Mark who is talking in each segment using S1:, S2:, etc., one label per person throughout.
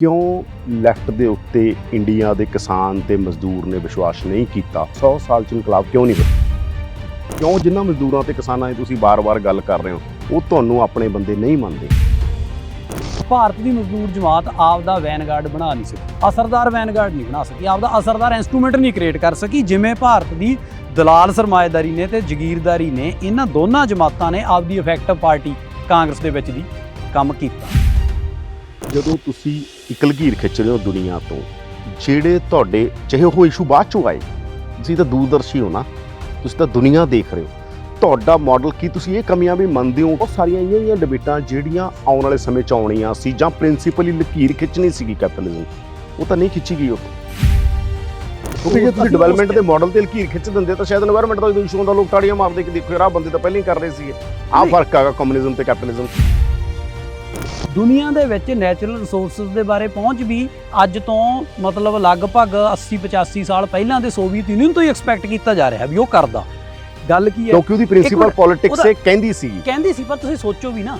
S1: ਕਿਉਂ ਲੈਫਟ ਦੇ ਉੱਤੇ ਇੰਡੀਆ ਦੇ ਕਿਸਾਨ ਤੇ ਮਜ਼ਦੂਰ ਨੇ ਵਿਸ਼ਵਾਸ ਨਹੀਂ ਕੀਤਾ? 100 ਸਾਲ ਚ ਇਨਕਲਾਬ ਕਿਉਂ ਨਹੀਂ ਹੋਇਆ? ਕਿਉਂ ਜਿਨ੍ਹਾਂ ਮਜ਼ਦੂਰਾਂ ਤੇ ਕਿਸਾਨਾਂ ਦੀ ਤੁਸੀਂ ਬਾਰ-ਬਾਰ ਗੱਲ ਕਰ ਰਹੇ ਹੋ ਉਹ ਤੁਹਾਨੂੰ ਆਪਣੇ ਬੰਦੇ ਨਹੀਂ ਮੰਨਦੇ?
S2: ਭਾਰਤ ਦੀ ਮਜ਼ਦੂਰ ਜਮਾਤ ਆਪ ਦਾ ਵੈਨਗਾਰਡ ਬਣਾ ਨਹੀਂ ਸਕੀ ਅਸਰਦਾਰ ਵੈਨਗਾਰਡ ਨਹੀਂ ਬਣਾ ਸਕੀ ਆਪ ਦਾ ਅਸਰਦਾਰ ਇਨਸਟਰੂਮੈਂਟ ਨਹੀਂ ਕ੍ਰੀਏਟ ਕਰ ਸਕੀ ਜਿਵੇਂ ਭਾਰਤ ਦੀ ਦਲਾਲ ਸਰਮਾਏਦਾਰੀ ਨੇ ਤੇ ਜ਼ਗੀਰਦਾਰੀ ਨੇ ਇਹਨਾਂ ਦੋਨਾਂ ਜਮਾਤਾਂ ਨੇ ਆਪ ਦੀ ਇਫੈਕਟਿਵ ਪਾਰਟੀ ਕਾਂਗਰਸ ਦੇ ਵਿੱਚ ਦੀ ਕੰਮ ਕੀਤਾ।
S1: ਜਦੋਂ ਤੁਸੀਂ ਇੱਕ ਲਕੀਰ ਖਿੱਚ ਰਹੇ ਹੋ ਦੁਨੀਆ ਤੋਂ। ਜਿਹੜੇ ਤੁਹਾਡੇ ਚਾਹੇ ਉਹ ਇਸ਼ੂ ਬਾਅਦ ਚੋਂ ਆਏ ਤੁਸੀਂ ਤਾਂ ਦੂਰਦਰਸ਼ੀ ਹੋ ਨਾ। ਤੁਸੀਂ ਤਾਂ ਦੁਨੀਆ ਦੇਖ ਰਹੇ ਹੋ। ਤੁਹਾਡਾ ਮਾਡਲ ਕੀ ਤੁਸੀਂ ਇਹ ਕਮੀਆਂ ਵੀ ਮੰਨਦੇ ਹੋ? ਉਹ ਸਾਰੀਆਂ ਇਹ ਜਿਹੀਆਂ ਡਿਬੇਟਾਂ ਜਿਹੜੀਆਂ ਆਉਣ ਵਾਲੇ ਸਮੇਂ 'ਚ ਆਉਣੀਆਂ ਸੀ ਜਾਂ ਪ੍ਰਿੰਸੀਪਲੀ ਲਕੀਰ ਖਿੱਚਣੀ ਸੀਗੀ ਕੈਪੀਟਲਿਜ਼ਮ ਉਹ ਤਾਂ ਨਹੀਂ ਖਿੱਚੀ ਗਈ ਉਹ ਕਿਉਂਕਿ ਜੇ ਤੁਸੀਂ ਡਿਵੈਲਪਮੈਂਟ ਦੇ ਮਾਡਲ ਤੇ ਲਕੀਰ ਖਿੱਚ ਦਿੰਦੇ ਤਾਂ ਸ਼ਾਇਦ এনवायरमेंट ਦਾ ਇਸ਼ੂ ਹੁੰਦਾ ਲੋਕ ਤਾੜੀਆਂ ਮਾਰਦੇ ਕਿ ਦੇਖੋ ਯਾਰ ਆ ਬੰਦੇ ਤਾਂ ਪਹਿਲਾਂ ਹੀ ਕਰ ਰਹੇ ਸੀਗੇ। ਆਹ ਫ਼ਰਕ ਆਗਾ ਕਮਿਊਨਿਜ਼ਮ ਤੇ ਕੈਪੀਟਲਿਜ਼ਮ
S2: ਦੁਨੀਆ ਦੇ ਵਿੱਚ ਨੈਚੁਰਲ ਰਿਸੋਰਸਸ ਦੇ ਬਾਰੇ ਪਹੁੰਚ ਵੀ ਅੱਜ ਤੋਂ ਮਤਲਬ ਲਗਭਗ 80 85 ਸਾਲ ਪਹਿਲਾਂ ਦੇ ਸੋਵੀਅਤ ਯੂਨੀਅਨ ਤੋਂ ਹੀ ਐਕਸਪੈਕਟ ਕੀਤਾ ਜਾ ਰਿਹਾ ਵੀ ਉਹ ਕਰਦਾ। ਗੱਲ ਕੀ ਹੈ?
S1: ਕਿਉਂਕਿ ਉਹਦੀ ਪ੍ਰਿੰਸੀਪਲ ਪੋਲਿਟਿਕਸ ਇਹ ਕਹਿੰਦੀ ਸੀ।
S2: ਕਹਿੰਦੀ ਸੀ ਪਰ ਤੁਸੀਂ ਸੋਚੋ ਵੀ ਨਾ।